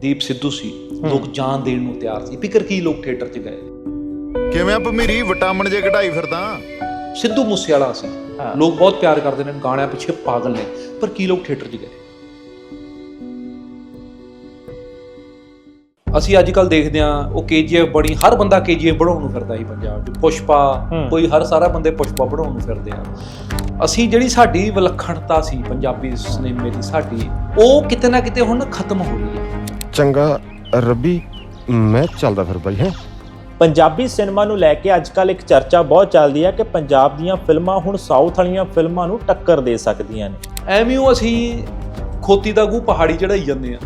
ਦੀਪ ਸਿੱਧੂ ਸੀ ਲੋਕ ਜਾਨ ਦੇਣ ਨੂੰ ਤਿਆਰ ਸੀ। ਫਿਕਰ ਕੀ ਲੋਕ ਥੀਏਟਰ 'ਚ ਗਏ? ਕਿਵੇਂ ਆ ਭਮੀਰੀ? ਵਿਟਾਮਿਨ ਜੇ ਘਟਾਈ ਫਿਰਦਾ। ਸਿੱਧੂ ਮੂਸੇਵਾਲਾ ਸੀ। ਹਾਂ। ਲੋਕ ਬਹੁਤ ਪਿਆਰ ਕਰਦੇ ਨੇ ਗਾਣਿਆਂ ਪਿੱਛੇ ਪਾਗਲ ਨੇ। ਪਰ ਕੀ ਲੋਕ ਥੀਏਟਰ 'ਚ ਗਏ? ਅਸੀਂ ਅੱਜ ਕੱਲ ਦੇਖਦੇ ਆ ਉਹ ਕੇਜੀਐਫ ਬਣੀ ਹਰ ਬੰਦਾ ਕੇਜੀਐਫ ਬਣਾਉਣ ਨੂੰ ਫਿਰਦਾ ਸੀ ਪੰਜਾਬ 'ਚ। ਪੁਸ਼ਪਾ ਹੂੰ। ਕੋਈ ਹਰ ਸਾਰਾ ਬੰਦੇ ਪੁਸ਼ਪਾ ਬਣਾਉਣ ਨੂੰ ਫਿਰਦੇ ਆ। ਅਸੀਂ ਜਿਹੜੀ ਸਾਡੀ ਵਿਲੱਖਣਤਾ ਸੀ ਪੰਜਾਬੀ ਸਿਨੇਮੇ ਦੀ ਸਾਡੀ ਉਹ ਕਿਤੇ ਨਾ ਕਿਤੇ ਹੁਣ ਖਤਮ ਹੋ ਰਹੀ ਹੈ। ਚੰਗਾ ਰੱਬੀ ਮੈਂ ਚੱਲਦਾ ਫਿਰ ਬਾਈ ਹੈ? ਪੰਜਾਬੀ ਸਿਨੇਮਾ ਨੂੰ ਲੈ ਕੇ ਅੱਜਕੱਲ ਇੱਕ ਚਰਚਾ ਬਹੁਤ ਚੱਲਦੀ ਹੈ ਕਿ ਪੰਜਾਬ ਦੀਆਂ ਫਿਲਮਾਂ ਹੁਣ ਸਾਊਥ ਵਾਲੀਆਂ ਫਿਲਮਾਂ ਨੂੰ ਟੱਕਰ ਦੇ ਸਕਦੀਆਂ ਨੇ। ਐਵੇਂ ਹੀ ਅਸੀਂ ਖੋਤੀ ਦਾ ਗੂ ਪਹਾੜੀ ਚੜਾਈ ਜਾਂਦੇ ਆ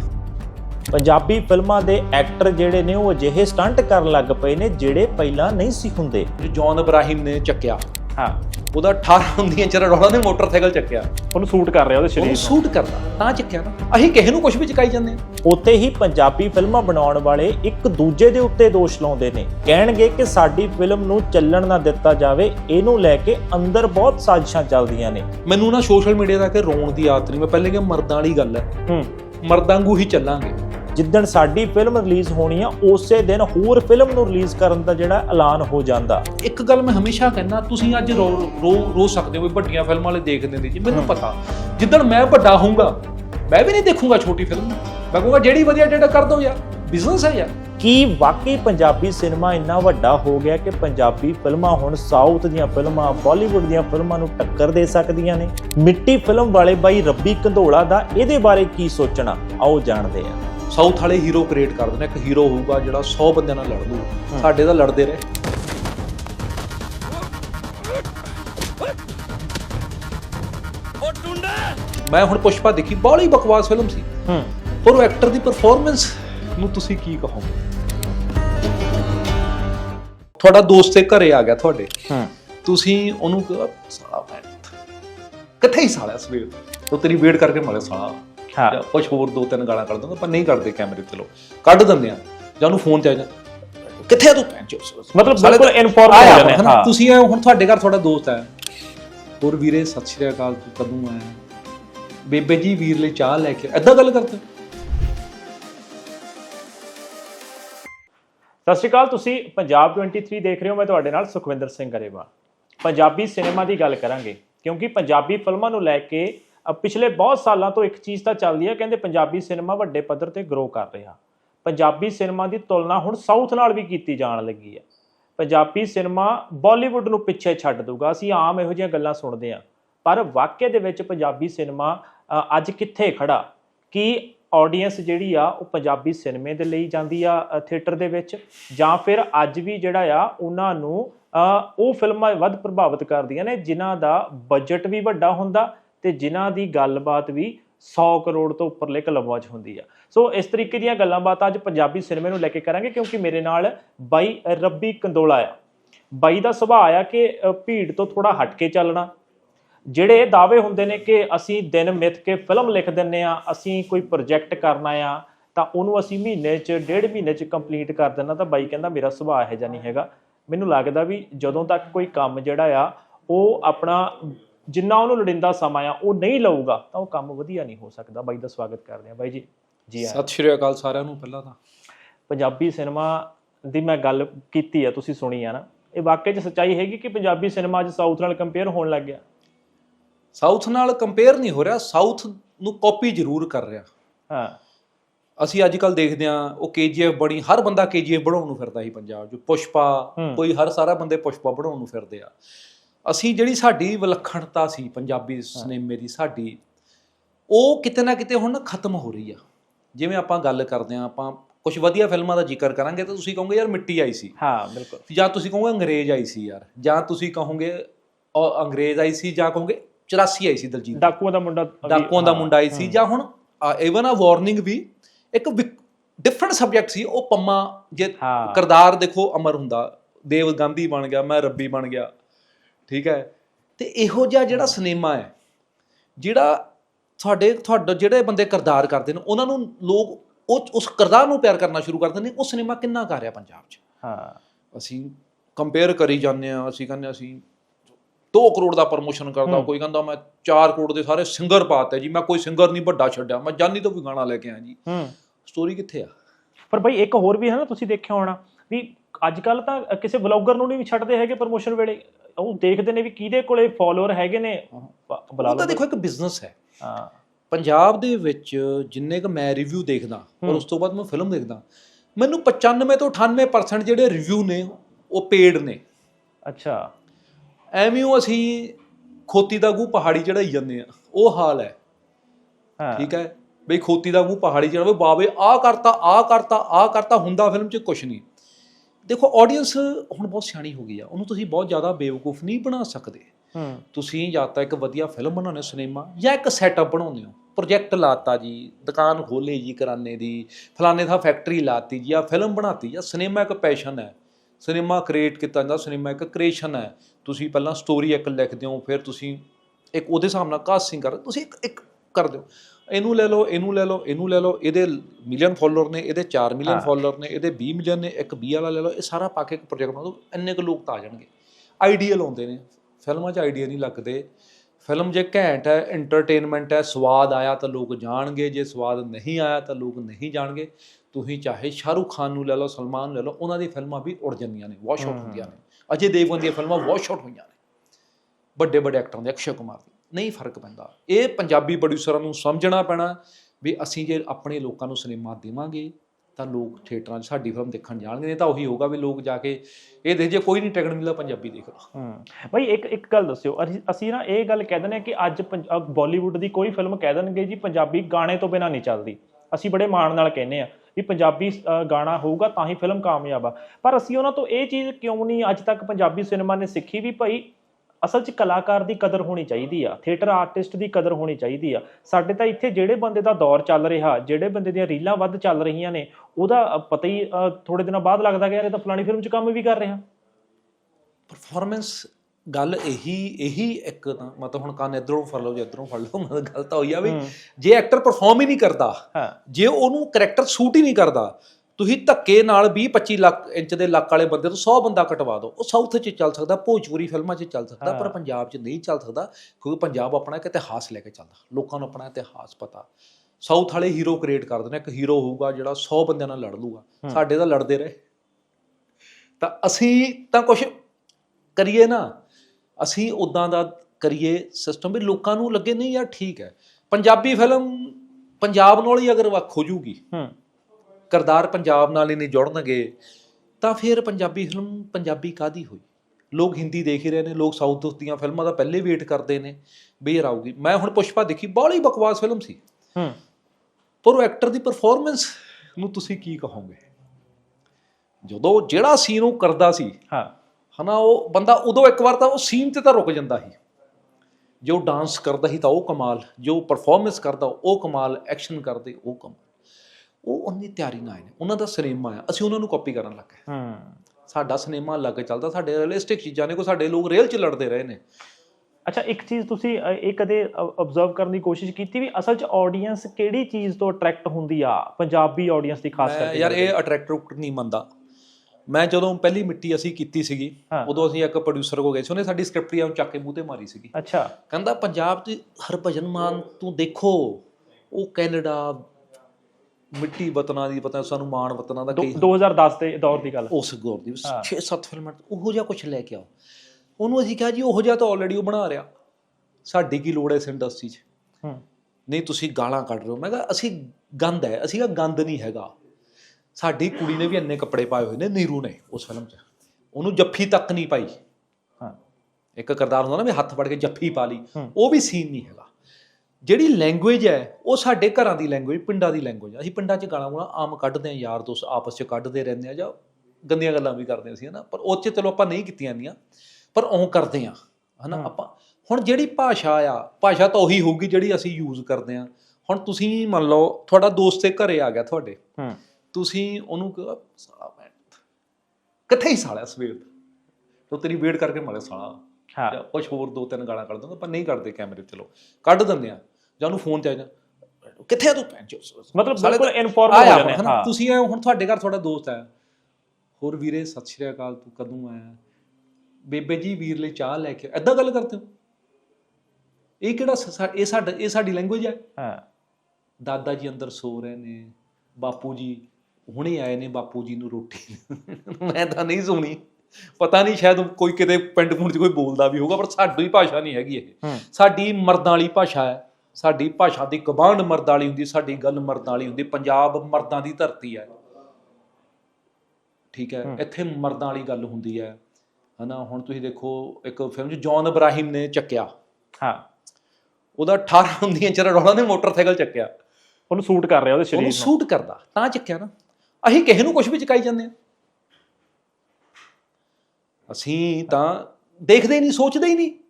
ਪੰਜਾਬੀ ਫਿਲਮਾਂ ਦੇ ਐਕਟਰ ਜਿਹੜੇ ਨੇ ਉਹ ਅਜਿਹੇ ਸਟੰਟ ਕਰਨ ਲੱਗ ਪਏ ਨੇ ਜਿਹੜੇ ਪਹਿਲਾਂ ਨਹੀਂ ਸੀ ਹੁੰਦੇ। ਜੋ ਜੌਨ ਇਬਰਾਹਿਮ ਨੇ ਚੱਕਿਆ। ਹਾਂ ਉਹਦਾ 18 ਹੁੰਦੀਆਂ ਚਿਰ ਰੌਲਾ ਨੇ ਮੋਟਰਸਾਈਕਲ ਚੱਕਿਆ। ਉਹਨੂੰ ਸੂਟ ਕਰ ਰਿਹਾ ਉਹਦੇ ਉਹਨੂੰ ਸਰੀਰ ਸੂਟ ਕਰਦਾ ਤਾਂ ਚੱਕਿਆ ਨਾ। ਅਸੀਂ ਕਿਸੇ ਨੂੰ ਕੁਝ ਵੀ ਚਕਾਈ ਜਾਂਦੇ ਆ ਉੱਥੇ ਹੀ ਪੰਜਾਬੀ ਫਿਲਮਾਂ ਬਣਾਉਣ ਵਾਲੇ ਇੱਕ ਦੂਜੇ ਦੇ ਉੱਤੇ ਦੋਸ਼ ਲਾਉਂਦੇ ਨੇ। ਕਹਿਣਗੇ ਕਿ ਸਾਡੀ ਫਿਲਮ ਨੂੰ ਚੱਲਣ ਨਾ ਦਿੱਤਾ ਜਾਵੇ ਇਹਨੂੰ ਲੈ ਕੇ ਅੰਦਰ ਬਹੁਤ ਸਾਜ਼ਿਸ਼ਾਂ ਚੱਲਦੀਆਂ ਨੇ। ਮੈਨੂੰ ਨਾ ਸੋਸ਼ਲ ਮੀਡੀਆ ਦਾ ਕਿ ਰੋਣ ਦੀ ਆਦਤ ਨਹੀਂ ਮੈਂ ਪਹਿਲੇ ਕਿ ਮਰਦਾਂ ਵਾਲੀ ਗੱਲ ਹੈ। ਹੂੰ। ਮਰਦਾਂ ਵਾਂਗੂ ਹੀ ਚੱਲਾਂਗੇ। ਜਿੱਦਣ ਸਾਡੀ ਫਿਲਮ ਰਿਲੀਜ਼ ਹੋਣੀ ਆ ਉਸੇ ਦਿਨ ਹੋਰ ਫਿਲਮ ਨੂੰ ਰਿਲੀਜ਼ ਕਰਨ ਦਾ ਜਿਹੜਾ ਐਲਾਨ ਹੋ ਜਾਂਦਾ। ਇੱਕ ਗੱਲ ਮੈਂ ਹਮੇਸ਼ਾ ਕਹਿੰਦਾ ਤੁਸੀਂ ਅੱਜ ਰੋ ਰੋ ਰੋ ਸਕਦੇ ਹੋ ਵੱਡੀਆਂ ਫਿਲਮਾਂ ਵਾਲੇ ਦੇਖਦੇ ਨੇ ਜੀ ਮੈਨੂੰ ਪਤਾ। ਜਿੱਦਣ ਮੈਂ ਵੱਡਾ ਹੋਊਂਗਾ ਮੈਂ ਵੀ ਨਹੀਂ ਦੇਖੂੰਗਾ ਛੋਟੀ ਫਿਲਮ ਮੈਂ ਕਹੂੰਗਾ ਜਿਹੜੀ ਵਧੀਆ ਡੇਟਾ ਕਰ ਦੋ ਯਾਰ ਬਿਜ਼ਨਸ ਹੈ ਯਾਰ। ਕੀ ਵਾਕਈ ਪੰਜਾਬੀ ਸਿਨੇਮਾ ਇੰਨਾ ਵੱਡਾ ਹੋ ਗਿਆ ਕਿ ਪੰਜਾਬੀ ਫਿਲਮਾਂ ਹੁਣ ਸਾਊਥ ਦੀਆਂ ਫਿਲਮਾਂ ਬਾਲੀਵੁੱਡ ਦੀਆਂ ਫਿਲਮਾਂ ਨੂੰ ਟੱਕਰ ਦੇ ਸਕਦੀਆਂ ਨੇ? ਮਿੱਟੀ ਫਿਲਮ ਵਾਲੇ ਬਾਈ ਰੱਬੀ ਕੰਧੋਲਾ ਦਾ ਇਹਦੇ ਬਾਰੇ ਕੀ ਸੋਚਣਾ? ਆਓ ਜਾਣਦੇ ਹਾਂ। ਸਾਊਥ ਵਾਲੇ ਹੀਰੋ ਕ੍ਰੀਏਟ ਕਰ ਦਿੰਦੇ ਇੱਕ ਹੀਰੋ ਹੋਊਗਾ ਜਿਹੜਾ 100 ਬੰਦਿਆਂ ਨਾਲ ਲੜ। ਲੂ ਸਾਡੇ ਤਾਂ ਲੜਦੇ ਰਹੇ। ਮੈਂ ਹੁਣ ਪੁਸ਼ਪਾ ਦੇਖੀ ਬਾਲੀ ਬਕਵਾਸ ਫਿਲਮ ਸੀ। ਹੂੰ। ਪਰ ਉਹ ਐਕਟਰ ਦੀ ਪਰਫਾਰਮੈਂਸ ਨੂੰ ਤੁਸੀਂ ਕੀ ਕਹੋਗੇ? ਤੁਹਾਡਾ ਦੋਸਤ ਦੇ ਘਰੇ ਆ ਗਿਆ ਤੁਹਾਡੇ। ਹੂੰ। ਤੁਸੀਂ ਉਹਨੂੰ ਕਹੋ ਸਾਲਾ ਭੈਣ ਕਿੱਥੇ ਹੀ ਸਾਲਿਆ ਸਵੇਰ ਤੋਂ। ਤੇਰੀ ਵੇਟ ਕਰਕੇ ਮਾਰੇ ਸਾਲਾ ਹਾਂ। ਜਾਂ ਕੁਝ ਹੋਰ ਦੋ ਤਿੰਨ ਗਾਲਾਂ ਕੱਢ ਦੂੰਗਾ ਪਰ ਨਹੀਂ ਕੱਢਦੇ ਕੈਮਰੇ ਤੇ ਲੋ ਕੱਢ ਦਿੰਦੇ ਆ। ਜਾਂ ਉਹਨੂੰ ਫੋਨ ਤੇ ਆ ਜਾ। ਕਿੱਥੇ ਆ ਤੂੰ? ਮਤਲਬ ਬਿਲਕੁਲ ਇਨਫੋਰਮ ਹੋ ਜਾਂਦੇ ਹਨਾ, ਹਾਂ। ਤੁਸੀਂ ਹੁਣ ਤੁਹਾਡੇ ਘਰ ਤੁਹਾਡਾ ਦੋਸਤ ਹੈ। ਹੋਰ ਵੀਰੇ ਸਤਿ ਸ਼੍ਰੀ ਅਕਾਲ ਤੂੰ ਕਦੋਂ ਆਇਆ? ਬੇਬੇ ਜੀ ਵੀਰ ਲਈ ਚਾਹ ਲੈ ਕੇ ਐਦਾਂ ਗੱਲ ਕਰਦੇ? ਸਤਿ ਸ਼੍ਰੀ ਅਕਾਲ ਤੁਸੀਂ ਪੰਜਾਬ 23 ਦੇਖ ਰਹੇ ਹੋ ਮੈਂ ਤੁਹਾਡੇ ਨਾਲ ਸੁਖਵਿੰਦਰ ਸਿੰਘ ਗਰੇਵਾਲ। ਪੰਜਾਬੀ ਸਿਨੇਮਾ ਦੀ ਗੱਲ ਕਰਾਂਗੇ ਕਿਉਂਕਿ ਪੰਜਾਬੀ ਫਿਲਮਾਂ ਨੂੰ ਲੈ ਕੇ ਪਿਛਲੇ ਬਹੁਤ ਸਾਲਾਂ ਤੋਂ ਇੱਕ ਚੀਜ਼ ਤਾਂ ਚੱਲਦੀ ਹੈ ਕਹਿੰਦੇ ਪੰਜਾਬੀ ਸਿਨੇਮਾ ਵੱਡੇ ਪੱਧਰ ਤੇ ਗਰੋ ਕਰ ਰਿਹਾ। ਪੰਜਾਬੀ ਸਿਨੇਮਾ ਦੀ ਤੁਲਨਾ ਹੁਣ ਸਾਊਥ ਨਾਲ ਵੀ ਕੀਤੀ ਜਾਣ ਲੱਗੀ ਹੈ ਪੰਜਾਬੀ ਸਿਨੇਮਾ ਬਾਲੀਵੁੱਡ ਨੂੰ ਪਿੱਛੇ ਛੱਡ ਦੂਗਾ ਅਸੀਂ ਆਮ ਇਹੋ ਜਿਹੀਆਂ ਗੱਲਾਂ ਸੁਣਦੇ ਹਾਂ ਪਰ ਵਾਕਿਆ ਦੇ ਵਿੱਚ ਪੰਜਾਬੀ ਸਿਨੇਮਾ ਅੱਜ ਕਿੱਥੇ ਖੜਾ? ਕੀ ਆਡੀਅנס ਜਿਹੜੀ ਆ, ਉਹ ਪੰਜਾਬੀ ਸਿਨੇਮੇ ਦੇ ਲਈ ਜਾਂਦੀ ਆ ਥੀਏਟਰ ਦੇ ਵਿੱਚ? ਜਾਂ ਫਿਰ ਅੱਜ ਵੀ ਜਿਹੜਾ ਆ, ਉਹਨਾਂ ਨੂੰ ਉਹ ਫਿਲਮਾਂ ਵੱਧ ਪ੍ਰਭਾਵਿਤ ਕਰਦੀਆਂ ਨੇ, ਜਿਨ੍ਹਾਂ ਦਾ ਬਜਟ ਵੀ ਵੱਡਾ ਹੁੰਦਾ ਤੇ ਜਿਨ੍ਹਾਂ ਦੀ ਗੱਲਬਾਤ ਵੀ 100 ਕਰੋੜ ਤੋਂ ਉੱਪਰਲੇ ਕਲਮਾਂ 'ਚ ਹੁੰਦੀ ਆ। ਸੋ ਇਸ ਤਰੀਕੇ ਦੀਆਂ ਗੱਲਾਂ ਬਾਤਾਂ ਅੱਜ ਪੰਜਾਬੀ ਸਿਨੇਮੇ ਨੂੰ ਲੈ ਕੇ ਕਰਾਂਗੇ ਕਿਉਂਕਿ ਮੇਰੇ ਨਾਲ ਬਾਈ ਰੱਬੀ ਕੰਦੋਲਾ ਆ। ਬਾਈ ਦਾ ਸੁਭਾਅ ਆ ਕਿ ਭੀੜ ਤੋਂ ਥੋੜਾ ਹਟ ਕੇ ਚੱਲਣਾ। ਜਿਹੜੇ ਦਾਅਵੇ ਹੁੰਦੇ ਨੇ ਕਿ ਅਸੀਂ ਦਿਨ ਮਿੱਥ ਕੇ ਫਿਲਮ ਲਿਖ ਦਿੰਨੇ ਆ, ਅਸੀਂ ਕੋਈ ਪ੍ਰੋਜੈਕਟ ਕਰਨਾ ਆ, ਤਾਂ ਉਹਨੂੰ ਅਸੀਂ ਮਹੀਨੇ 'ਚ, ਡੇਢ ਮਹੀਨੇ 'ਚ ਕੰਪਲੀਟ ਕਰ ਦਿੰਨਾ ਤਾਂ ਬਾਈ ਕਹਿੰਦਾ ਮੇਰਾ ਸੁਭਾਅ ਇਹੋ ਜਿਹਾ ਨਹੀਂ ਹੈਗਾ। ਮੈਨੂੰ ਲੱਗਦਾ ਵੀ ਜਦੋਂ ਤੱਕ ਕੋਈ ਕੰਮ ਜਿਹੜਾ ਆ, ਉਹ ਆਪਣਾ ਜਿੰਨਾ ਉਹਨੂੰ ਲੋੜੀਂਦਾ ਸਮਾਂ ਆ ਉਹ ਨਹੀਂ ਲਊਗਾ ਤਾਂ ਉਹ ਕੰਮ ਵਧੀਆ ਨਹੀਂ ਹੋ ਸਕਦਾ। ਬਾਈ ਦਾ ਸਵਾਗਤ ਕਰਦੇ ਆ ਬਾਈ ਜੀ ਜੀ। ਸਤਿ ਸ਼੍ਰੀ ਅਕਾਲ ਸਾਰਿਆਂ ਨੂੰ ਪਹਿਲਾਂ ਤਾਂ। ਪੰਜਾਬੀ ਸਿਨੇਮਾ ਦੀ ਮੈਂ ਗੱਲ ਕੀਤੀ ਆ ਤੁਸੀਂ ਸੁਣੀ ਆ ਨਾ। ਇਹ ਵਾਕਈ 'ਚ ਸੱਚਾਈ ਹੈਗੀ ਕਿ ਪੰਜਾਬੀ ਸਿਨੇਮਾ ਅੱਜ ਸਾਊਥ ਨਾਲ ਕੰਪੇਅਰ ਹੋਣ ਲੱਗ ਗਿਆ? ਸਾਊਥ ਨਾਲ ਕੰਪੇਅਰ ਨਹੀਂ ਹੋ ਰਿਹਾ ਸਾਊਥ ਨੂੰ ਕਾਪੀ ਜ਼ਰੂਰ ਕਰ ਰਿਹਾ। ਹਾਂ। ਅਸੀਂ ਅੱਜ ਕੱਲ ਦੇਖਦੇ ਆ ਉਹ ਕੇਜੀਐਫ ਬਣੀ ਹਰ ਬੰਦਾ ਕੇਜੀਐਫ ਬਣਾਉਣ ਨੂੰ ਫਿਰਦਾ ਸੀ ਪੰਜਾਬ 'ਚ। ਪੁਸ਼ਪਾ। ਕੋਈ ਹਰ ਸਾਰਾ ਬੰਦੇ ਪੁਸ਼ਪਾ ਬਣਾਉਣ ਨੂੰ ਫਿਰਦੇ ਆ। ਅਸੀਂ ਜਿਹੜੀ ਸਾਡੀ ਵਿਲੱਖਣਤਾ ਸੀ ਪੰਜਾਬੀ ਸਿਨੇਮੇ ਦੀ ਸਾਡੀ ਉਹ ਕਿਤੇ ਨਾ ਕਿਤੇ ਹੁਣ ਖਤਮ ਹੋ ਰਹੀ ਆ। ਜਿਵੇਂ ਆਪਾਂ ਗੱਲ ਕਰਦੇ ਆ ਆਪਾਂ ਕੁਝ ਵਧੀਆ ਫਿਲਮਾਂ ਦਾ ਜ਼ਿਕਰ ਕਰਾਂਗੇ ਤਾਂ ਤੁਸੀਂ ਕਹੋਗੇ ਯਾਰ ਮਿੱਟੀ ਆਈ ਸੀ। ਹਾਂ ਬਿਲਕੁਲ। ਜਾਂ ਤੁਸੀਂ ਕਹੋਗੇ ਅੰਗਰੇਜ਼ ਆਈ ਸੀ ਯਾਰ। ਜਾਂ ਤੁਸੀਂ ਕਹੋਗੇ ਅੰਗਰੇਜ਼ ਆਈ ਸੀ। ਜਾਂ ਕਹੋਗੇ 84 ਆਈ ਸੀ ਦਲਜੀਤ ਡਾਕੂਆਂ ਦਾ ਮੁੰਡਾ ਡਾਕੂਆਂ ਦਾ ਮੁੰਡਾ ਆਈ ਸੀ। ਜਾਂ ਹੁਣ ਇਵਨ ਆ ਵਾਰਨਿੰਗ ਵੀ ਇੱਕ ਡਿਫਰੈਂਟ ਸਬਜੈਕਟ ਸੀ। ਉਹ ਪੰਮਾ ਜੇ। ਕਰਦਾਰ ਦੇਖੋ ਅਮਰ ਹੁੰਦਾ। ਦੇਵ ਗਾਂਧੀ ਬਣ ਗਿਆ ਮੈਂ ਰੱਬੀ ਬਣ ਗਿਆ। ਠੀਕ ਹੈ? ਤੇ ਇਹੋ ਜਿਹਾ ਜਿਹੜਾ ਸਿਨੇਮਾ ਹੈ ਜਿਹੜਾ ਤੁਹਾਡੇ ਤੁਹਾਡੇ ਜਿਹੜੇ ਬੰਦੇ ਕਰਦਾਰ ਕਰਦੇ ਨੇ ਉਹਨਾਂ ਨੂੰ ਲੋਕ ਉਹ ਉਸ ਕਰਦਾਰ ਨੂੰ ਪਿਆਰ ਕਰਨਾ ਸ਼ੁਰੂ ਕਰ ਦਿੰਦੇ ਨੇ ਉਹ ਸਿਨੇਮਾ ਕਿੰਨਾ ਕਰ ਰਿਹਾ ਪੰਜਾਬ 'ਚ? ਹਾਂ। ਅਸੀਂ ਕੰਪੇਅਰ ਕਰੀ ਜਾਂਦੇ ਆ ਅਸੀਂ ਕਹਿੰਦੇ ਅਸੀਂ 2 ਕਰੋੜ ਦਾ ਪ੍ਰਮੋਸ਼ਨ ਕਰਦਾ। ਕੋਈ ਕਹਿੰਦਾ ਮੈਂ 4 ਕਰੋੜ ਦੇ ਸਾਰੇ ਸਿੰਗਰ ਪਾਤੇ ਜੀ ਮੈਂ ਕੋਈ ਸਿੰਗਰ ਨਹੀਂ ਵੱਡਾ ਛੱਡਿਆ ਮੈਂ ਜਾਨੀ ਤੋਂ ਵੀ ਗਾਣਾ ਲੈ ਕੇ ਆਇਆ ਜੀ। ਹੂੰ। ਸਟੋਰੀ ਕਿੱਥੇ ਆ? ਪਰ ਬਈ ਇੱਕ ਹੋਰ ਵੀ ਹੈ ਨਾ ਤੁਸੀਂ ਦੇਖਿਆ ਹੋਣਾ ਵੀ ਅੱਜ ਕੱਲ ਤਾਂ ਕਿਸੇ ਵਲੌਗਰ ਨੂੰ ਨਹੀਂ ਛੱਡਦੇ ਹੈਗੇ ਪ੍ਰੋਮੋਸ਼ਨ ਵੇਲੇ। ਉਹ ਦੇਖਦੇ ਨੇ ਵੀ ਕਿਹਦੇ ਕੋਲੇ ਫਾਲੋਅਰ ਹੈਗੇ ਨੇ। ਬੁਲਾ ਉਹ ਤਾਂ ਲਓ ਦੇਖੋ ਇੱਕ ਬਿਜ਼ਨਸ ਹੈ। ਹਾਂ। ਪੰਜਾਬ ਦੇ ਵਿੱਚ ਜਿੰਨੇ ਕ ਮੈਂ ਰਿਵਿਊ ਦੇਖਦਾ ਔਰ ਉਸ ਤੋਂ ਬਾਅਦ ਮੈਂ ਫਿਲਮ ਦੇਖਦਾ ਮੈਨੂੰ 95 ਤੋਂ 98% ਜਿਹੜੇ ਰਿਵਿਊ ਨੇ ਉਹ ਪੇਡ ਨੇ। ਅੱਛਾ। ਐਵੇਂ ਉਹ ਅਸੀਂ ਖੋਤੀ ਦਾ ਗੂ ਪਹਾੜੀ ਚੜਾਈ ਜਾਂਦੇ ਆ ਉਹ ਹਾਲ ਹੈ। ਹਾਂ। ਠੀਕ ਹੈ। ਬਈ ਖੋਤੀ ਦਾ ਗੂ ਪਹਾੜੀ ਚੜਾਵੇ ਬਾਵੇ ਆਹ ਕਰਤਾ ਆਹ ਕਰਤਾ ਆਹ ਕਰਤਾ ਹੁੰਦਾ ਫਿਲਮ 'ਚ ਕੁਝ ਨਹੀਂ। ਦੇਖੋ ਆਡੀਅנס ਹੁਣ ਬਹੁਤ ਸਿਆਣੀ ਹੋ ਗਈ ਆ। ਉਹਨੂੰ ਤੁਸੀਂ ਬਹੁਤ ਜ਼ਿਆਦਾ ਬੇਵਕੂਫ ਨਹੀਂ ਬਣਾ ਸਕਦੇ। ਹੂੰ। ਤੁਸੀਂ ਜਾਂ ਤਾਂ ਇੱਕ ਵਧੀਆ ਫਿਲਮ ਬਣਾਉਂਦੇ ਹੋ ਸਿਨੇਮਾ ਜਾਂ ਇੱਕ ਸੈਟਅਪ ਬਣਾਉਂਦੇ ਹੋ। ਪ੍ਰੋਜੈਕਟ ਲਾਤਾ ਜੀ ਦੁਕਾਨ ਖੋਲੇ ਜੀ ਕਰਾਨੇ ਦੀ ਫਲਾਣੇ ਥਾਂ ਫੈਕਟਰੀ ਲਾਤੀ ਜੀ ਆ ਫਿਲਮ ਬਣਾਤੀ ਜਾਂ ਸਿਨੇਮਾ ਇੱਕ ਪੈਸ਼ਨ ਹੈ। ਸਿਨੇਮਾ ਕ੍ਰੀਏਟ ਕੀਤਾ ਜਾਂਦਾ ਸਿਨੇਮਾ ਇੱਕ ਕ੍ਰੀਏਸ਼ਨ ਹੈ। ਤੁਸੀਂ ਪਹਿਲਾਂ ਸਟੋਰੀ ਇੱਕ ਲਿਖਦੇ ਹੋ ਫਿਰ ਤੁਸੀਂ ਇੱਕ ਉਹਦੇ ਹਿਸਾਬ ਨਾਲ ਕਾਸਟਿੰਗ ਕਰ ਤੁਸੀਂ ਇੱਕ ਇੱਕ ਕਰਦੇ ਹੋ ਇਹਨੂੰ ਲੈ ਲਓ ਇਹਨੂੰ ਲੈ ਲਓ ਇਹਨੂੰ ਲੈ ਲਓ ਇਹਦੇ ਮਿਲੀਅਨ ਫਾਲੋਅਰ ਨੇ ਇਹਦੇ 4 ਮਿਲੀਅਨ। ਫਾਲੋਅਰ ਨੇ ਇਹਦੇ 20 ਮਿਲੀਅਨ ਨੇ ਇੱਕ 20 ਵਾਲਾ ਲੈ ਲਓ ਇਹ ਸਾਰਾ ਪਾ ਕੇ ਇੱਕ ਪ੍ਰੋਜੈਕਟ ਬਣਾ ਦਿਓ ਇੰਨੇ ਕੁ ਲੋਕ ਤਾਂ ਆ ਜਾਣਗੇ। ਆਈਡੀਅਲ ਆਉਂਦੇ ਨੇ। ਫਿਲਮਾਂ 'ਚ ਆਈਡੀਆ ਨਹੀਂ ਲੱਗਦੇ। ਫਿਲਮ ਜੇ ਘੈਂਟ ਹੈ ਐਂਟਰਟੇਨਮੈਂਟ ਹੈ ਸਵਾਦ ਆਇਆ ਤਾਂ ਲੋਕ ਜਾਣਗੇ ਜੇ ਸਵਾਦ ਨਹੀਂ ਆਇਆ ਤਾਂ ਲੋਕ ਨਹੀਂ ਜਾਣਗੇ। ਤੁਸੀਂ ਚਾਹੇ ਸ਼ਾਹਰੁਖ ਖਾਨ ਨੂੰ ਲੈ ਲਓ ਸਲਮਾਨ ਲੈ ਲਓ ਉਹਨਾਂ ਦੀ ਫਿਲਮਾਂ ਵੀ ਉੜ ਜਾਂਦੀਆਂ ਨੇ ਵਾਸ਼ ਆਊਟ ਹੁੰਦੀਆਂ ਨੇ। ਅਜੇ ਦੇਵਗਨ ਦੀਆਂ ਫਿਲਮਾਂ ਵਾਸ਼ ਆਊਟ ਹੋਈਆਂ ਨੇ। ਵੱਡੇ ਵੱਡੇ ਐਕਟਰਾਂ ਦੇ ਅਕਸ਼ੇ ਕੁਮਾਰ ਦੀ। ਨਹੀਂ ਫ਼ਰਕ ਪੈਂਦਾ। ਇਹ ਪੰਜਾਬੀ ਪ੍ਰੋਡਿਊਸਰਾਂ ਨੂੰ ਸਮਝਣਾ ਪੈਣਾ ਵੀ ਅਸੀਂ ਜੇ ਆਪਣੇ ਲੋਕਾਂ ਨੂੰ ਸਿਨੇਮਾ ਦੇਵਾਂਗੇ, ਤਾਂ ਲੋਕ ਥੀਏਟਰਾਂ 'ਚ ਸਾਡੀ ਫਿਲਮ ਦੇਖਣ ਜਾਣਗੇ, ਨਹੀਂ ਤਾਂ ਉਹੀ ਹੋਊਗਾ ਵੀ ਲੋਕ ਜਾ ਕੇ ਇਹ ਦੇਖ ਜੇ ਕੋਈ ਨਹੀਂ ਟਿਕਟ ਮਿਲਦਾ, ਪੰਜਾਬੀ ਦੇਖ ਲਓ। ਹੂੰ, ਬਈ ਇੱਕ ਇੱਕ ਗੱਲ ਦੱਸਿਓ ਅਸੀਂ- ਅਸੀਂ ਨਾ ਇਹ ਗੱਲ ਕਹਿ ਦਿੰਦੇ ਹਾਂ ਕਿ ਅੱਜ ਬਾਲੀਵੁੱਡ ਦੀ ਕੋਈ ਫਿਲਮ ਕਹਿ ਦੇਣਗੇ ਜੀ, ਪੰਜਾਬੀ ਗਾਣੇ ਤੋਂ ਬਿਨਾਂ ਨਹੀਂ ਚੱਲਦੀ। ਅਸੀਂ ਬੜੇ ਮਾਣ ਨਾਲ ਕਹਿੰਦੇ ਆ ਵੀ ਪੰਜਾਬੀ ਗਾਣਾ ਹੋਊਗਾ, ਤਾਂ ਹੀ ਫਿਲਮ ਕਾਮਯਾਬ ਆ। ਪਰ ਅਸੀਂ ਉਹਨਾਂ ਤੋਂ ਇਹ ਚੀਜ਼ ਕਿਉਂ ਨਹੀਂ, ਅੱਜ ਤੱਕ ਪੰਜਾਬੀ ਸਿਨੇਮਾ ਨੇ ਸਿੱਖੀ ਵੀ ਭਾਈ ਅਸਲ 'ਚ ਕਲਾਕਾਰ ਦੀ ਕਦਰ ਹੋਣੀ ਚਾਹੀਦੀ ਆ ਥੀਏਟਰ ਆਰਟਿਸਟ ਦੀ ਕਦਰ ਹੋਣੀ ਚਾਹੀਦੀ ਆ। ਸਾਡੇ ਤਾਂ ਇੱਥੇ ਜਿਹੜੇ ਬੰਦੇ ਦਾ ਦੌਰ ਚੱਲ ਰਿਹਾ ਜਿਹੜੇ ਬੰਦੇ ਦੀਆਂ ਰੀਲਾਂ ਵੱਧ ਚੱਲ ਰਹੀਆਂ ਨੇ ਉਹਦਾ ਪਤਾ ਹੀ ਥੋੜੇ ਦਿਨਾਂ ਬਾਅਦ ਲੱਗਦਾ ਕਿ ਯਾਰ ਇਹ ਤਾਂ ਫਲਾਣੀ ਫਿਲਮ 'ਚ ਕੰਮ ਵੀ ਕਰ ਰਿਹਾ। ਪਰਫਾਰਮੈਂਸ ਗੱਲ ਇਹੀ ਇਹੀ ਇੱਕ ਤਾਂ ਮਤਲਬ ਹੁਣ ਕੰਨ ਇਧਰੋਂ ਫੜ ਲਓ ਜਾਂ ਇਧਰੋਂ ਫੜ ਲਓ ਮਤਲਬ ਗੱਲ ਤਾਂ ਹੋਈ ਆ ਵੀ। ਜੇ ਐਕਟਰ ਪਰਫਾਰਮ ਹੀ ਨਹੀਂ ਕਰਦਾ ਹਾਂ। ਜੇ ਉਹਨੂੰ ਕਰੈਕਟਰ ਸੂਟ ਹੀ ਨਹੀਂ ਕਰਦਾ ਤੁਸੀਂ ਧੱਕੇ ਨਾਲ 20 25 ਲੱਖ ਇੰਚ ਦੇ ਲੱਕ ਵਾਲੇ ਬੰਦੇ ਤੋਂ 100 ਬੰਦਾ ਕਟਵਾ ਦਿਓ। ਉਹ ਸਾਊਥ 'ਚ ਚੱਲ ਸਕਦਾ ਭੋਜਪੁਰੀ ਫਿਲਮਾਂ 'ਚ ਚੱਲ ਸਕਦਾ ਪਰ। ਪੰਜਾਬ 'ਚ ਨਹੀਂ ਚੱਲ ਸਕਦਾ ਕਿਉਂਕਿ ਪੰਜਾਬ ਆਪਣਾ ਇੱਕ ਇਤਿਹਾਸ ਲੈ ਕੇ ਚੱਲਦਾ। ਲੋਕਾਂ ਨੂੰ ਆਪਣਾ ਇਤਿਹਾਸ ਪਤਾ। ਸਾਊਥ ਵਾਲੇ ਹੀਰੋ ਕ੍ਰੀਏਟ ਕਰਦੇ ਨੇ ਇੱਕ ਹੀਰੋ ਹੋਊਗਾ ਜਿਹੜਾ 100 ਬੰਦਿਆਂ ਨਾਲ ਲੜ ਲੂਗਾ ਸਾਡੇ ਤਾਂ ਲੜਦੇ ਰਹੇ। ਤਾਂ ਅਸੀਂ ਤਾਂ ਕੁਝ ਕਰੀਏ ਨਾ ਅਸੀਂ ਉਦਾਂ ਦਾ ਕਰੀਏ ਸਿਸਟਮ ਵੀ ਲੋਕਾਂ ਨੂੰ ਲੱਗੇ ਨਹੀਂ ਯਾਰ ਠੀਕ ਹੈ। ਪੰਜਾਬੀ ਫਿਲਮ ਪੰਜਾਬ ਨਾਲ ਹੀ ਅਗਰ ਵੱਖ ਹੋ ਜੂਗੀ ਹੂੰ। ਕਰਦਾਰ ਪੰਜਾਬ ਨਾਲ ਹੀ ਨਹੀਂ ਜੁੜਨਗੇ ਤਾਂ ਫਿਰ ਪੰਜਾਬੀ ਫਿਲਮ ਪੰਜਾਬੀ ਕਾਦੀ ਹੋਈ? ਲੋਕ ਹਿੰਦੀ ਦੇਖ ਹੀ ਰਹੇ ਨੇ ਲੋਕ ਸਾਊਥ ਦੀਆਂ ਫਿਲਮਾਂ ਦਾ ਪਹਿਲੇ ਵੇਟ ਕਰਦੇ ਨੇ ਵੀ ਇਹ ਆਊਗੀ ਮੈਂ ਹੁਣ ਪੁਸ਼ਪਾ ਦੇਖੀ ਬਾਹਲੀ ਬਕਵਾਸ ਫਿਲਮ ਸੀ। ਹੂੰ। ਪਰ ਉਹ ਐਕਟਰ ਦੀ ਪਰਫਾਰਮੈਂਸ ਨੂੰ ਤੁਸੀਂ ਕੀ ਕਹੋਗੇ? ਜਦੋਂ ਜਿਹੜਾ ਸੀਨ ਉਹ ਕਰਦਾ ਸੀ ਹਾਂ। ਹਨਾ ਉਹ ਬੰਦਾ ਉਦੋਂ ਇੱਕ ਵਾਰ ਤਾਂ ਉਹ ਸੀਨ ਤੇ ਤਾਂ ਰੁਕ ਜਾਂਦਾ ਸੀ। ਜੋ ਡਾਂਸ ਕਰਦਾ ਸੀ ਤਾਂ ਉਹ ਕਮਾਲ ਜੋ ਪਰਫਾਰਮੈਂਸ ਕਰਦਾ ਉਹ ਕਮਾਲ ਐਕਸ਼ਨ ਕਰਦੇ ਉਹ ਕਮਾਲ। ਉਹ ਉਹਨੀ ਤਿਆਰੀ ਨਾਲ ਆਏ ਨੇ। ਉਹਨਾਂ ਦਾ ਸਿਨੇਮਾ ਆ। ਅਸੀਂ ਉਹਨਾਂ ਨੂੰ ਕਾਪੀ ਕਰਨ ਲੱਗੇ ਹਾਂ। ਸਾਡਾ ਸਿਨੇਮਾ ਲੱਗ ਚੱਲਦਾ। ਸਾਡੇ ਰੀਅਲਿਸਟਿਕ ਚੀਜ਼ਾਂ ਨੇ ਕੋ ਸਾਡੇ ਲੋਕ ਰੀਅਲ ਚ ਲੜਦੇ ਰਹੇ ਨੇ। ਅੱਛਾ ਇੱਕ ਚੀਜ਼ ਤੁਸੀਂ ਇਹ ਕਦੇ ਆਬਜ਼ਰਵ ਕਰਨ ਦੀ ਕੋਸ਼ਿਸ਼ ਕੀਤੀ ਵੀ ਅਸਲ 'ਚ ਆਡੀਅנס ਕਿਹੜੀ ਚੀਜ਼ ਤੋਂ ਅਟਰੈਕਟ ਹੁੰਦੀ ਆ? ਪੰਜਾਬੀ ਆਡੀਅנס ਦੀ ਖਾਸ ਕਰਕੇ ਯਾਰ ਇਹ ਅਟਰੈਕਟ ਨਹੀਂ ਮੰਨਦਾ। ਮੈਂ ਜਦੋਂ ਪਹਿਲੀ ਮਿੱਟੀ ਅਸੀਂ ਕੀਤੀ ਸੀਗੀ ਉਦੋਂ ਅਸੀਂ ਇੱਕ ਪ੍ਰੋਡਿਊਸਰ ਕੋ ਗਏ ਸੀ। ਉਹਨੇ ਸਾਡੀ ਸਕ੍ਰਿਪਟ ਨੂੰ ਚੱਕ ਕੇ ਮੂੰਹ ਤੇ ਮਾਰੀ ਸੀਗੀ। ਅੱਛਾ। ਕਹਿੰਦਾ ਪੰਜਾਬ 'ਚ ਹਰਭਜਨ ਮਾਨ ਤੂੰ ਦੇਖੋ। ਉਹ ਕੈਨੇਡਾ ਮਿੱਟੀ ਵਤਨਾਂ ਦੀ ਪਤਾ ਸਾਨੂੰ ਮਾਣ ਵਤਨਾਂ ਦਾ ਦੋ- ਕੀ 2010 ਦੇ ਦੌਰ ਦੀ ਗੱਲ ਉਸ ਗੌਰ ਦੀ ਹਾਂ। 6-7 ਫਿਲਮਾਂ ਉਹੋ ਜਿਹਾ ਕੁਝ ਲੈ ਕੇ ਆਓ। ਉਹਨੂੰ ਅਸੀਂ ਕਿਹਾ ਜੀ ਉਹੋ ਜਿਹਾ ਤਾਂ ਆਲਰੇਡੀ ਉਹ ਬਣਾ ਰਿਹਾ। ਸਾਡੀ ਕੀ ਲੋੜ ਹੈ ਇਸ ਇੰਡਸਟਰੀ 'ਚ? ਹੂੰ। ਨਹੀਂ ਤੁਸੀਂ ਗਾਲਾਂ ਕੱਢ ਰਹੇ ਹੋ। ਮੈਂ ਕਿਹਾ ਅਸੀਂ ਗੰਦ ਹੈ ਅਸੀਂ ਕਿਹਾ ਗੰਦ ਨਹੀਂ ਹੈਗਾ। ਸਾਡੀ ਕੁੜੀ ਨੇ ਵੀ ਇੰਨੇ ਕੱਪੜੇ ਪਾਏ ਹੋਏ ਨੇ ਨੀਰੂ ਨੇ ਉਸ ਫਿਲਮ 'ਚ। ਉਹਨੂੰ ਜੱਫੀ ਤੱਕ ਨਹੀਂ ਪਾਈ। ਹਾਂ। ਇੱਕ ਕਰਦਾਰ ਹੁੰਦਾ ਨਾ ਵੀ ਹੱਥ ਫੜ ਕੇ ਜੱਫੀ ਪਾ ਲਈ। ਉਹ ਵੀ ਸੀਨ ਨਹੀਂ ਹੈਗਾ। ਜਿਹੜੀ ਲੈਂਗੁਏਜ ਹੈ ਉਹ ਸਾਡੇ ਘਰਾਂ ਦੀ ਲੈਂਗੁਏਜ ਪਿੰਡਾਂ ਦੀ ਲੈਂਗੁਏਜ ਅਸੀਂ ਪਿੰਡਾਂ 'ਚ ਗਾਲਾਂ ਗੂਲਾਂ ਆਮ ਕੱਢਦੇ ਆ ਯਾਰ ਦੋਸਤ ਆਪਸ 'ਚ ਕੱਢਦੇ ਰਹਿੰਦੇ ਆ ਜਾਂ ਗੰਦੀਆਂ ਗੱਲਾਂ ਵੀ ਕਰਦੇ ਅਸੀਂ ਹਨਾ? ਪਰ ਉਹ 'ਚ ਚਲੋ ਆਪਾਂ ਨਹੀਂ ਕੀਤੀਆਂ ਇੰਨੀਆਂ ਪਰ ਉਹ ਕਰਦੇ ਆ ਹਨਾ। ਆਪਾਂ ਹੁਣ ਜਿਹੜੀ ਭਾਸ਼ਾ ਆ ਭਾਸ਼ਾ ਤਾਂ ਉਹੀ ਹੋਊਗੀ ਜਿਹੜੀ ਅਸੀਂ ਯੂਜ਼ ਕਰਦੇ ਆ ਹੁਣ ਤੁਸੀਂ ਮੰਨ ਲਓ ਤੁਹਾਡਾ ਦੋਸਤ ਤੇ ਘਰੇ ਆ ਗਿਆ ਤੁਹਾਡੇ। ਹੂੰ। ਤੁਸੀਂ ਉਹਨੂੰ ਕਹੋ ਸਾਲਾ ਮੈਂ ਕਿੱਥੇ ਹੀ ਸਾਲਿਆ ਸਵੇਰ ਦਾ? ਤੋ ਤੇਰੀ ਵੇਟ ਕਰਕੇ ਮਾਰੇ ਸਾਲਾ। ਹਾਂ। ਕੁਝ ਹੋਰ ਦੋ ਤਿੰਨ ਗਾਲਾਂ ਕੱਢ ਦਾਂਗਾ ਪਰ ਨਹੀਂ ਕੱਢਦੇ ਕੈਮਰੇ ਚਲੋ। ਕੱਢ ਦਿੰਦੇ ਆ ਜਾਂ ਉਹਨੂੰ ਫੋਨ ਤੇ ਆ ਜਾ। ਕਿੱਥੇ ਆ ਤੂੰ? ਮਤਲਬ ਬਿਲਕੁਲ ਇਨਫੋਰਮਲ ਹੋ ਜਾਂਦੇ ਹਾਂ। ਤੁਸੀਂ ਆਏ ਹੁਣ ਤੁਹਾਡੇ ਘਰ ਤੁਹਾਡਾ ਦੋਸਤ ਆਇਆ ਹੋਰ ਵੀਰੇ ਸਤਿ ਸ਼੍ਰੀ ਅਕਾਲ ਤੂੰ ਕਦੋਂ ਆਇਆ? ਬੇਬੇ ਜੀ ਵੀਰ ਲਈ ਚਾਹ ਲੈ ਕੇ ਐਦਾਂ ਗੱਲ ਕਰਦੇ ਹੋ? ਇਹ ਕਿਹੜਾ ਇਹ ਸਾਡਾ ਇਹ ਸਾਡੀ ਲੈਂਗੁਏਜ ਹੈ? ਹਾਂ। ਦਾਦਾ ਜੀ ਅੰਦਰ ਸੋ ਰਹੇ ਨੇ ਬਾਪੂ ਜੀ ਹੁਣੇ ਆਏ ਨੇ ਬਾਪੂ ਜੀ ਨੂੰ ਰੋਟੀ। ਮੈਂ ਤਾਂ ਨਹੀਂ ਸੁਣੀ। ਪਤਾ ਨਹੀਂ ਸ਼ਾਇਦ ਕੋਈ ਕਿਤੇ ਪਿੰਡ ਪੁੰਡ 'ਚ ਕੋਈ ਬੋਲਦਾ ਵੀ ਹੋਊਗਾ ਪਰ ਸਾਡੀ ਭਾਸ਼ਾ ਨਹੀਂ ਹੈਗੀ ਇਹ। ਸਾਡੀ ਮਰਦਾਂ ਵਾਲੀ ਭਾਸ਼ਾ ਹੈ। ਸਾਡੀ ਭਾਸ਼ਾ ਦੀ ਕਬਾਂਡ ਮਰਦਾਂ ਵਾਲੀ ਹੁੰਦੀ ਸਾਡੀ ਗੱਲ ਮਰਦਾਂ ਵਾਲੀ ਹੁੰਦੀ ਪੰਜਾਬ ਮਰਦਾਂ ਦੀ ਧਰਤੀ ਹੈ। ਠੀਕ ਹੈ। ਇੱਥੇ ਮਰਦਾਂ ਵਾਲੀ ਗੱਲ ਹੁੰਦੀ ਹੈ। ਹਨਾ ਹੁਣ ਤੁਸੀਂ ਦੇਖੋ ਇੱਕ ਫਿਲਮ 'ਚ ਜੌਨ ਇਬਰਾਹਿਮ ਨੇ ਚੱਕਿਆ। ਹਾਂ। ਉਹਦਾ 18 ਹੁੰਦੀਆਂ ਚਿਰ ਰੋਲਾ ਨੇ ਮੋਟਰਸਾਈਕਲ ਚੱਕਿਆ। ਉਹਨੂੰ ਸੂਟ ਕਰ ਰਿਹਾ ਉਹਦੇ ਸਰੀਰ ਉਹਨੂੰ ਨੂੰ। ਸੂਟ ਕਰਦਾ ਤਾਂ ਚੱਕਿਆ ਨਾ। ਅਸੀਂ ਕਿਸੇ ਨੂੰ ਕੁਝ ਵੀ ਚਕਾਈ ਜਾਂਦੇ ਆ ਅਸੀਂ ਤਾਂ ਦੇਖਦੇ ਹੀ ਨਹੀਂ ਸੋਚਦੇ ਹੀ ਨਹੀਂ।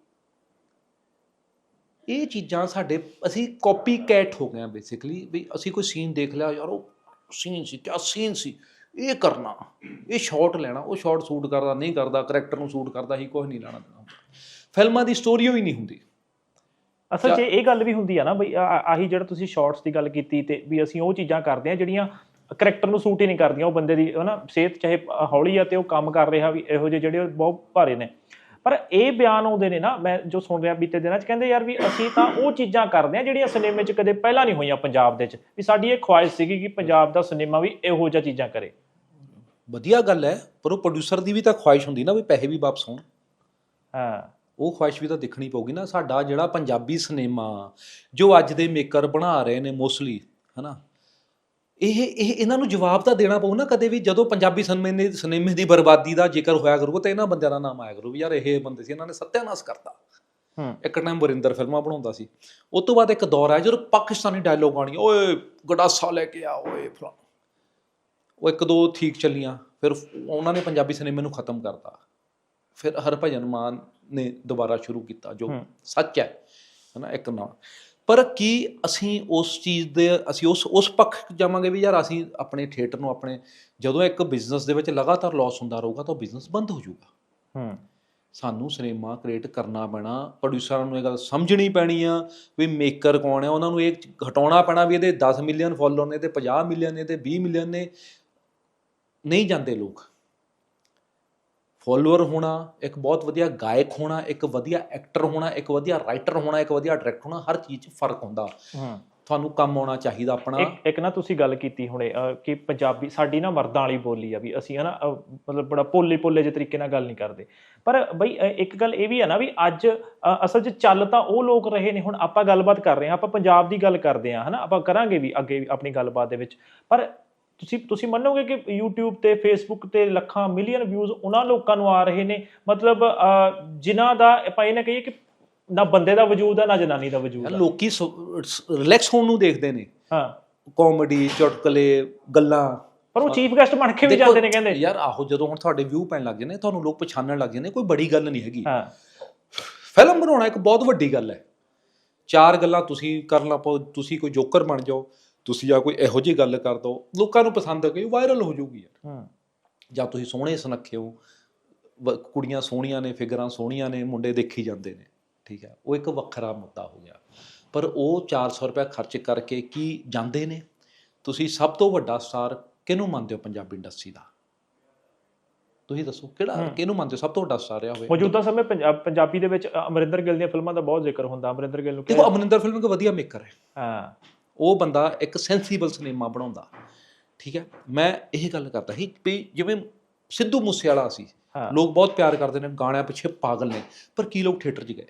ਇਹ ਚੀਜ਼ਾਂ ਸਾਡੇ ਅਸੀਂ ਕਾਪੀ ਕੈਟ ਹੋ ਗਏ ਆ ਬੇਸਿਕਲੀ ਵੀ ਅਸੀਂ ਕੋਈ ਸੀਨ ਦੇਖ ਲਿਆ ਯਾਰ ਉਹ ਸੀਨ ਸੀ ਕਿਆ ਸੀਨ ਸੀ? ਇਹ ਕਰਨਾ ਇਹ ਸ਼ਾਟ ਲੈਣਾ ਉਹ ਸ਼ਾਟ ਸ਼ੂਟ ਕਰਦਾ ਨਹੀਂ ਕਰਦਾ ਕਰੈਕਟਰ ਨੂੰ ਸ਼ੂਟ ਕਰਦਾ ਹੀ ਕੁਝ ਨਹੀਂ ਲੈਣਾ। ਫਿਲਮਾਂ ਦੀ ਸਟੋਰੀ ਹੀ ਨਹੀਂ ਹੁੰਦੀ। ਅਸਲ 'ਚ ਇਹ ਗੱਲ ਵੀ ਹੁੰਦੀ ਆ ਨਾ ਬਈ ਆਹੀ ਜਿਹੜਾ ਤੁਸੀਂ ਸ਼ਾਰਟਸ ਦੀ ਗੱਲ ਕੀਤੀ ਤੇ ਵੀ ਅਸੀਂ ਉਹ ਚੀਜ਼ਾਂ ਕਰਦੇ ਆ ਜਿਹੜੀਆਂ ਕਰੈਕਟਰ ਨੂੰ ਸੂਟ ਹੀ ਨਹੀਂ ਕਰਦੀਆਂ ਉਹ ਬੰਦੇ ਦੀ ਹਨਾ ਸਿਹਤ ਚਾਹੇ ਹੌਲੀ ਆ ਤੇ ਉਹ ਕੰਮ ਕਰ ਰਿਹਾ ਵੀ ਇਹੋ ਜਿਹੇ ਜਿਹੜੇ ਬਹੁਤ ਭਾਰੇ ਨੇ। ਪਰ ਇਹ ਬਿਆਨ ਆਉਂਦੇ ਨੇ ਨਾ ਮੈਂ ਜੋ ਸੁਣ ਰਿਹਾ ਬੀਤੇ ਦਿਨਾਂ 'ਚ ਕਹਿੰਦੇ ਯਾਰ ਵੀ ਅਸੀਂ ਤਾਂ ਉਹ ਚੀਜ਼ਾਂ ਕਰਦੇ ਆ ਜਿਹੜੀਆਂ ਸਿਨੇਮੇ 'ਚ ਕਦੇ ਪਹਿਲਾਂ ਨਹੀਂ ਹੋਈਆਂ ਪੰਜਾਬ ਦੇ 'ਚ। ਵੀ ਸਾਡੀ ਇਹ ਖੁਆਇਸ਼ ਸੀਗੀ ਕਿ ਪੰਜਾਬ ਦਾ ਸਿਨੇਮਾ ਵੀ ਇਹੋ ਜਿਹਾ ਚੀਜ਼ਾਂ ਕਰੇ। ਵਧੀਆ ਗੱਲ ਹੈ ਪਰ ਉਹ ਪ੍ਰੋਡਿਊਸਰ ਦੀ ਵੀ ਤਾਂ ਖੁਆਇਸ਼ ਹੁੰਦੀ ਨਾ ਵੀ ਪੈਸੇ ਵੀ ਵਾਪਸ ਹੋਣ। ਹਾਂ। ਉਹ ਖੁਆਇਸ਼ ਵੀ ਤਾਂ ਦੇਖਣੀ ਪਊਗੀ ਨਾ ਸਾਡਾ ਜਿਹੜਾ ਪੰਜਾਬੀ ਸਿਨੇਮਾ ਜੋ ਅੱਜ ਦੇ ਮੇਕਰ ਬਣਾ ਰਹੇ ਨੇ ਮੋਸਟਲੀ ਹਨਾ? ਇਹ ਇਹ ਇਹਨਾਂ ਨੂੰ ਜਵਾਬ ਤਾਂ ਦੇਣਾ ਪਊ ਨਾ ਕਦੇ ਵੀ ਜਦੋਂ ਪੰਜਾਬੀ ਸਿਨੇਮੇ ਦੀ ਸਿਨੇਮੇ ਦੀ ਬਰਬਾਦੀ ਦਾ ਜ਼ਿਕਰ ਹੋਇਆ ਕਰੂਗਾ ਤਾਂ ਇਹਨਾਂ ਬੰਦਿਆਂ ਦਾ ਨਾਮ ਆਇਆ ਕਰੂ ਵੀ ਯਾਰ ਇਹ ਬੰਦੇ ਸੀ ਇਹਨਾਂ ਨੇ ਸੱਤਿਆਨਾਸ਼ ਕਰਤਾ। ਹੂੰ। ਇੱਕ ਟਾਈਮ ਵਰਿੰਦਰ ਫਿਲਮਾਂ ਬਣਾਉਂਦਾ ਸੀ। ਉਸ ਤੋਂ ਬਾਅਦ ਇੱਕ ਦੌਰ ਆਇਆ ਜਦੋਂ ਪਾਕਿਸਤਾਨੀ ਡਾਇਲੋਗ ਆਣੀ ਓਏ ਗਡਾਸਾ ਲੈ ਕੇ ਆ ਓਏ ਫਲਾ ਉਹ ਇੱਕ ਦੋ ਠੀਕ ਚੱਲੀਆਂ ਫਿਰ ਉਹਨਾਂ ਨੇ ਪੰਜਾਬੀ ਸਿਨੇਮੇ ਨੂੰ ਖਤਮ ਕਰਤਾ। ਫਿਰ ਹਰਭਜਨ ਮਾਨ ਨੇ ਦੁਬਾਰਾ ਸ਼ੁਰੂ ਕੀਤਾ ਜੋ। ਸੱਚ ਹੈ ਹਨਾ ਇੱਕ ਨਾ ਪਰ ਕੀ ਅਸੀਂ ਉਸ ਚੀਜ਼ ਦੇ ਅਸੀਂ ਉਸ ਉਸ ਪੱਖ ਜਾਵਾਂਗੇ ਵੀ ਯਾਰ ਅਸੀਂ ਆਪਣੇ ਥੀਏਟਰ ਨੂੰ ਆਪਣੇ ਜਦੋਂ ਇੱਕ ਬਿਜ਼ਨਸ ਦੇ ਵਿੱਚ ਲਗਾਤਾਰ ਲਾਸ ਹੁੰਦਾ ਰਹੂਗਾ ਤਾਂ ਬਿਜ਼ਨਸ ਬੰਦ ਹੋ ਜਾਊਗਾ। ਹੂੰ। ਸਾਨੂੰ ਸਿਨੇਮਾ ਕ੍ਰੀਏਟ ਕਰਨਾ ਪੈਣਾ ਪ੍ਰੋਡਿਊਸਰਾਂ ਨੂੰ ਇਹ ਗੱਲ ਸਮਝਣੀ ਪੈਣੀ ਆ ਵੀ ਮੇਕਰ ਕੌਣ ਹੈ ਉਹਨਾਂ ਨੂੰ ਇਹ ਹਟਾਉਣਾ ਪੈਣਾ ਵੀ ਇਹਦੇ 10 ਮਿਲੀਅਨ ਫਾਲੋਅਰ ਨੇ ਤੇ 50 ਮਿਲੀਅਨ ਨੇ ਤੇ 20 ਮਿਲੀਅਨ ਨੇ। ਨਹੀਂ ਜਾਂਦੇ ਲੋਕ। ਫਾਲੋਅਰ ਹੋਣਾ ਇੱਕ ਬਹੁਤ ਵਧੀਆ ਗਾਇਕ ਹੋਣਾ ਇੱਕ ਵਧੀਆ ਐਕਟਰ ਹੋਣਾ ਇੱਕ ਵਧੀਆ ਰਾਈਟਰ ਹੋਣਾ ਇੱਕ ਵਧੀਆ ਡਾਇਰੈਕਟਰ ਹੋਣਾ ਹਰ ਚੀਜ਼ 'ਚ ਫ਼ਰਕ ਹੁੰਦਾ। ਹੂੰ। ਤੁਹਾਨੂੰ ਕੰਮ ਆਉਣਾ ਚਾਹੀਦਾ ਆਪਣਾ। ਇੱਕ ਇੱਕ ਨਾ ਤੁਸੀਂ ਗੱਲ ਕੀਤੀ ਹੁਣੇ ਕਿ ਪੰਜਾਬੀ ਸਾਡੀ ਨਾ ਮਰਦਾਂ ਵਾਲੀ ਬੋਲੀ ਆ ਵੀ ਅਸੀਂ ਹਨਾ ਮਤਲਬ ਬੜਾ ਭੋਲੇ ਭੋਲੇ ਜਿਹੇ ਤਰੀਕੇ ਨਾਲ ਗੱਲ ਨਹੀਂ ਕਰਦੇ। ਪਰ ਬਈ ਇੱਕ ਗੱਲ ਇਹ ਵੀ ਹੈ ਨਾ ਵੀ ਅੱਜ ਅਸਲ 'ਚ ਚੱਲ ਤਾਂ ਉਹ ਲੋਕ ਰਹੇ ਨੇ ਹੁਣ ਆਪਾਂ ਗੱਲਬਾਤ ਕਰ ਰਹੇ ਹਾਂ ਆਪਾਂ ਪੰਜਾਬ ਦੀ ਗੱਲ ਕਰਦੇ ਹਾਂ ਹਨਾ ਆਪਾਂ ਕਰਾਂਗੇ ਵੀ ਅੱਗੇ ਆਪਣੀ ਗੱਲਬਾਤ ਦੇ ਵਿੱਚ। ਪਰ ਤੁਸੀਂ ਤੁਸੀਂ ਮੰਨੋਗੇ ਕਿ YouTube ਤੇ Facebook ਤੇ ਲੱਖਾਂ ਮਿਲੀਅਨ ਵਿਊਜ਼ ਉਹਨਾਂ ਲੋਕਾਂ ਨੂੰ ਆ ਰਹੇ ਨੇ? ਮਤਲਬ ਜਿਨ੍ਹਾਂ ਦਾ ਆਪਾਂ ਇਹ ਨਾ ਕਹੀਏ ਕਿ ਨਾ ਬੰਦੇ ਦਾ ਵਜੂਦ ਆ ਨਾ ਜਨਾਨੀ ਦਾ ਵਜੂਦ ਆ। ਲੋਕੀ ਰਿਲੈਕਸ ਹੋਣ ਨੂੰ ਦੇਖਦੇ ਨੇ। ਹਾਂ। ਕਾਮੇਡੀ ਚੁਟਕਲੇ ਗੱਲਾਂ। ਪਰ ਉਹ ਚੀਫ ਗੈਸਟ ਬਣ ਕੇ ਵੀ ਜਾਂਦੇ ਨੇ ਕਹਿੰਦੇ। ਯਾਰ ਆਹੋ ਜਦੋਂ ਹੁਣ ਤੁਹਾਡੇ ਵਿਊ ਪੈਣ ਲੱਗ ਜਾਂਦੇ ਤੁਹਾਨੂੰ ਲੋਕ ਪਛਾਣਨ ਲੱਗ ਜਾਂਦੇ ਕੋਈ ਬੜੀ ਗੱਲ ਨਹੀਂ ਹੈਗੀ। ਹਾਂ। ਫਿਲਮ ਬਣਾਉਣਾ ਇੱਕ ਬਹੁਤ ਵੱਡੀ ਗੱਲ ਹੈ। ਚਾਰ ਗੱਲਾਂ ਤੁਸੀਂ ਕਰਨ ਲੱਪੋ ਤੁਸੀਂ ਕੋਈ ਜੋਕਰ ਬਣ ਜਾਓ। ਤੁਸੀਂ ਜਾਂ ਕੋਈ ਇਹੋ ਜਿਹੀ ਗੱਲ ਕਰ ਦੋ ਲੋਕਾਂ ਨੂੰ ਪਸੰਦ ਆ ਗਈ ਵਾਇਰਲ ਹੋ ਜਾਊਗੀ ਯਾਰ। ਹੂੰ। ਜਾਂ ਤੁਸੀਂ ਸੋਹਣੇ ਸੁਨੱਖੇ ਹੋ ਵ- ਕੁੜੀਆਂ ਸੋਹਣੀਆਂ ਨੇ ਫਿਗਰਾਂ ਸੋਹਣੀਆਂ ਨੇ ਮੁੰਡੇ ਦੇਖੀ ਜਾਂਦੇ ਨੇ ਠੀਕ ਹੈ ਉਹ ਇੱਕ ਵੱਖਰਾ ਮੁੱਦਾ ਹੋ ਗਿਆ। ਪਰ ਉਹ 400 ਰੁਪਏ ਖਰਚ ਕਰਕੇ ਕੀ ਜਾਂਦੇ ਨੇ? ਤੁਸੀਂ ਸਭ ਤੋਂ ਵੱਡਾ ਸਟਾਰ ਕਿਹਨੂੰ ਮੰਨਦੇ ਹੋ ਪੰਜਾਬੀ ਇੰਡਸਟਰੀ ਦਾ? ਤੁਸੀਂ ਦੱਸੋ ਕਿਹੜਾ। ਕਿਹਨੂੰ ਮੰਨਦੇ ਹੋ ਸਭ ਤੋਂ ਵੱਡਾ ਸਟਾਰ ਰਿਹਾ ਹੋਵੇ? ਮੌਜੂਦਾ ਸਮੇਂ ਪੰਜਾਬ ਪੰਜਾਬੀ ਦੇ ਵਿੱਚ ਅ, ਅਮਰਿੰਦਰ ਗਿੱਲ ਦੀਆਂ ਫਿਲਮਾਂ ਦਾ ਬਹੁਤ ਜ਼ਿਕਰ ਹੁੰਦਾ ਅਮਰਿੰਦਰ ਗਿੱਲ ਨੂੰ ਦੇਖੋ ਕਿਹਾ ਅਮਰਿੰਦਰ ਫਿਲਮ ਇੱਕ ਵਧੀਆ ਮੇਕਰ ਹੈ। ਹਾਂ। ਉਹ ਬੰਦਾ ਇੱਕ ਸੈਂਸੀਬਲ ਸਿਨੇਮਾ ਬਣਾਉਂਦਾ। ਠੀਕ ਹੈ? ਮੈਂ ਇਹ ਗੱਲ ਕਰਦਾ ਸੀ ਵੀ ਜਿਵੇਂ ਸਿੱਧੂ ਮੂਸੇਵਾਲਾ ਸੀ ਲੋਕ ਬਹੁਤ ਪਿਆਰ ਕਰਦੇ ਨੇ ਗਾਣਿਆਂ ਪਿੱਛੇ ਪਾਗਲ ਨੇ ਪਰ ਕੀ ਲੋਕ ਥੀਏਟਰ 'ਚ ਗਏ?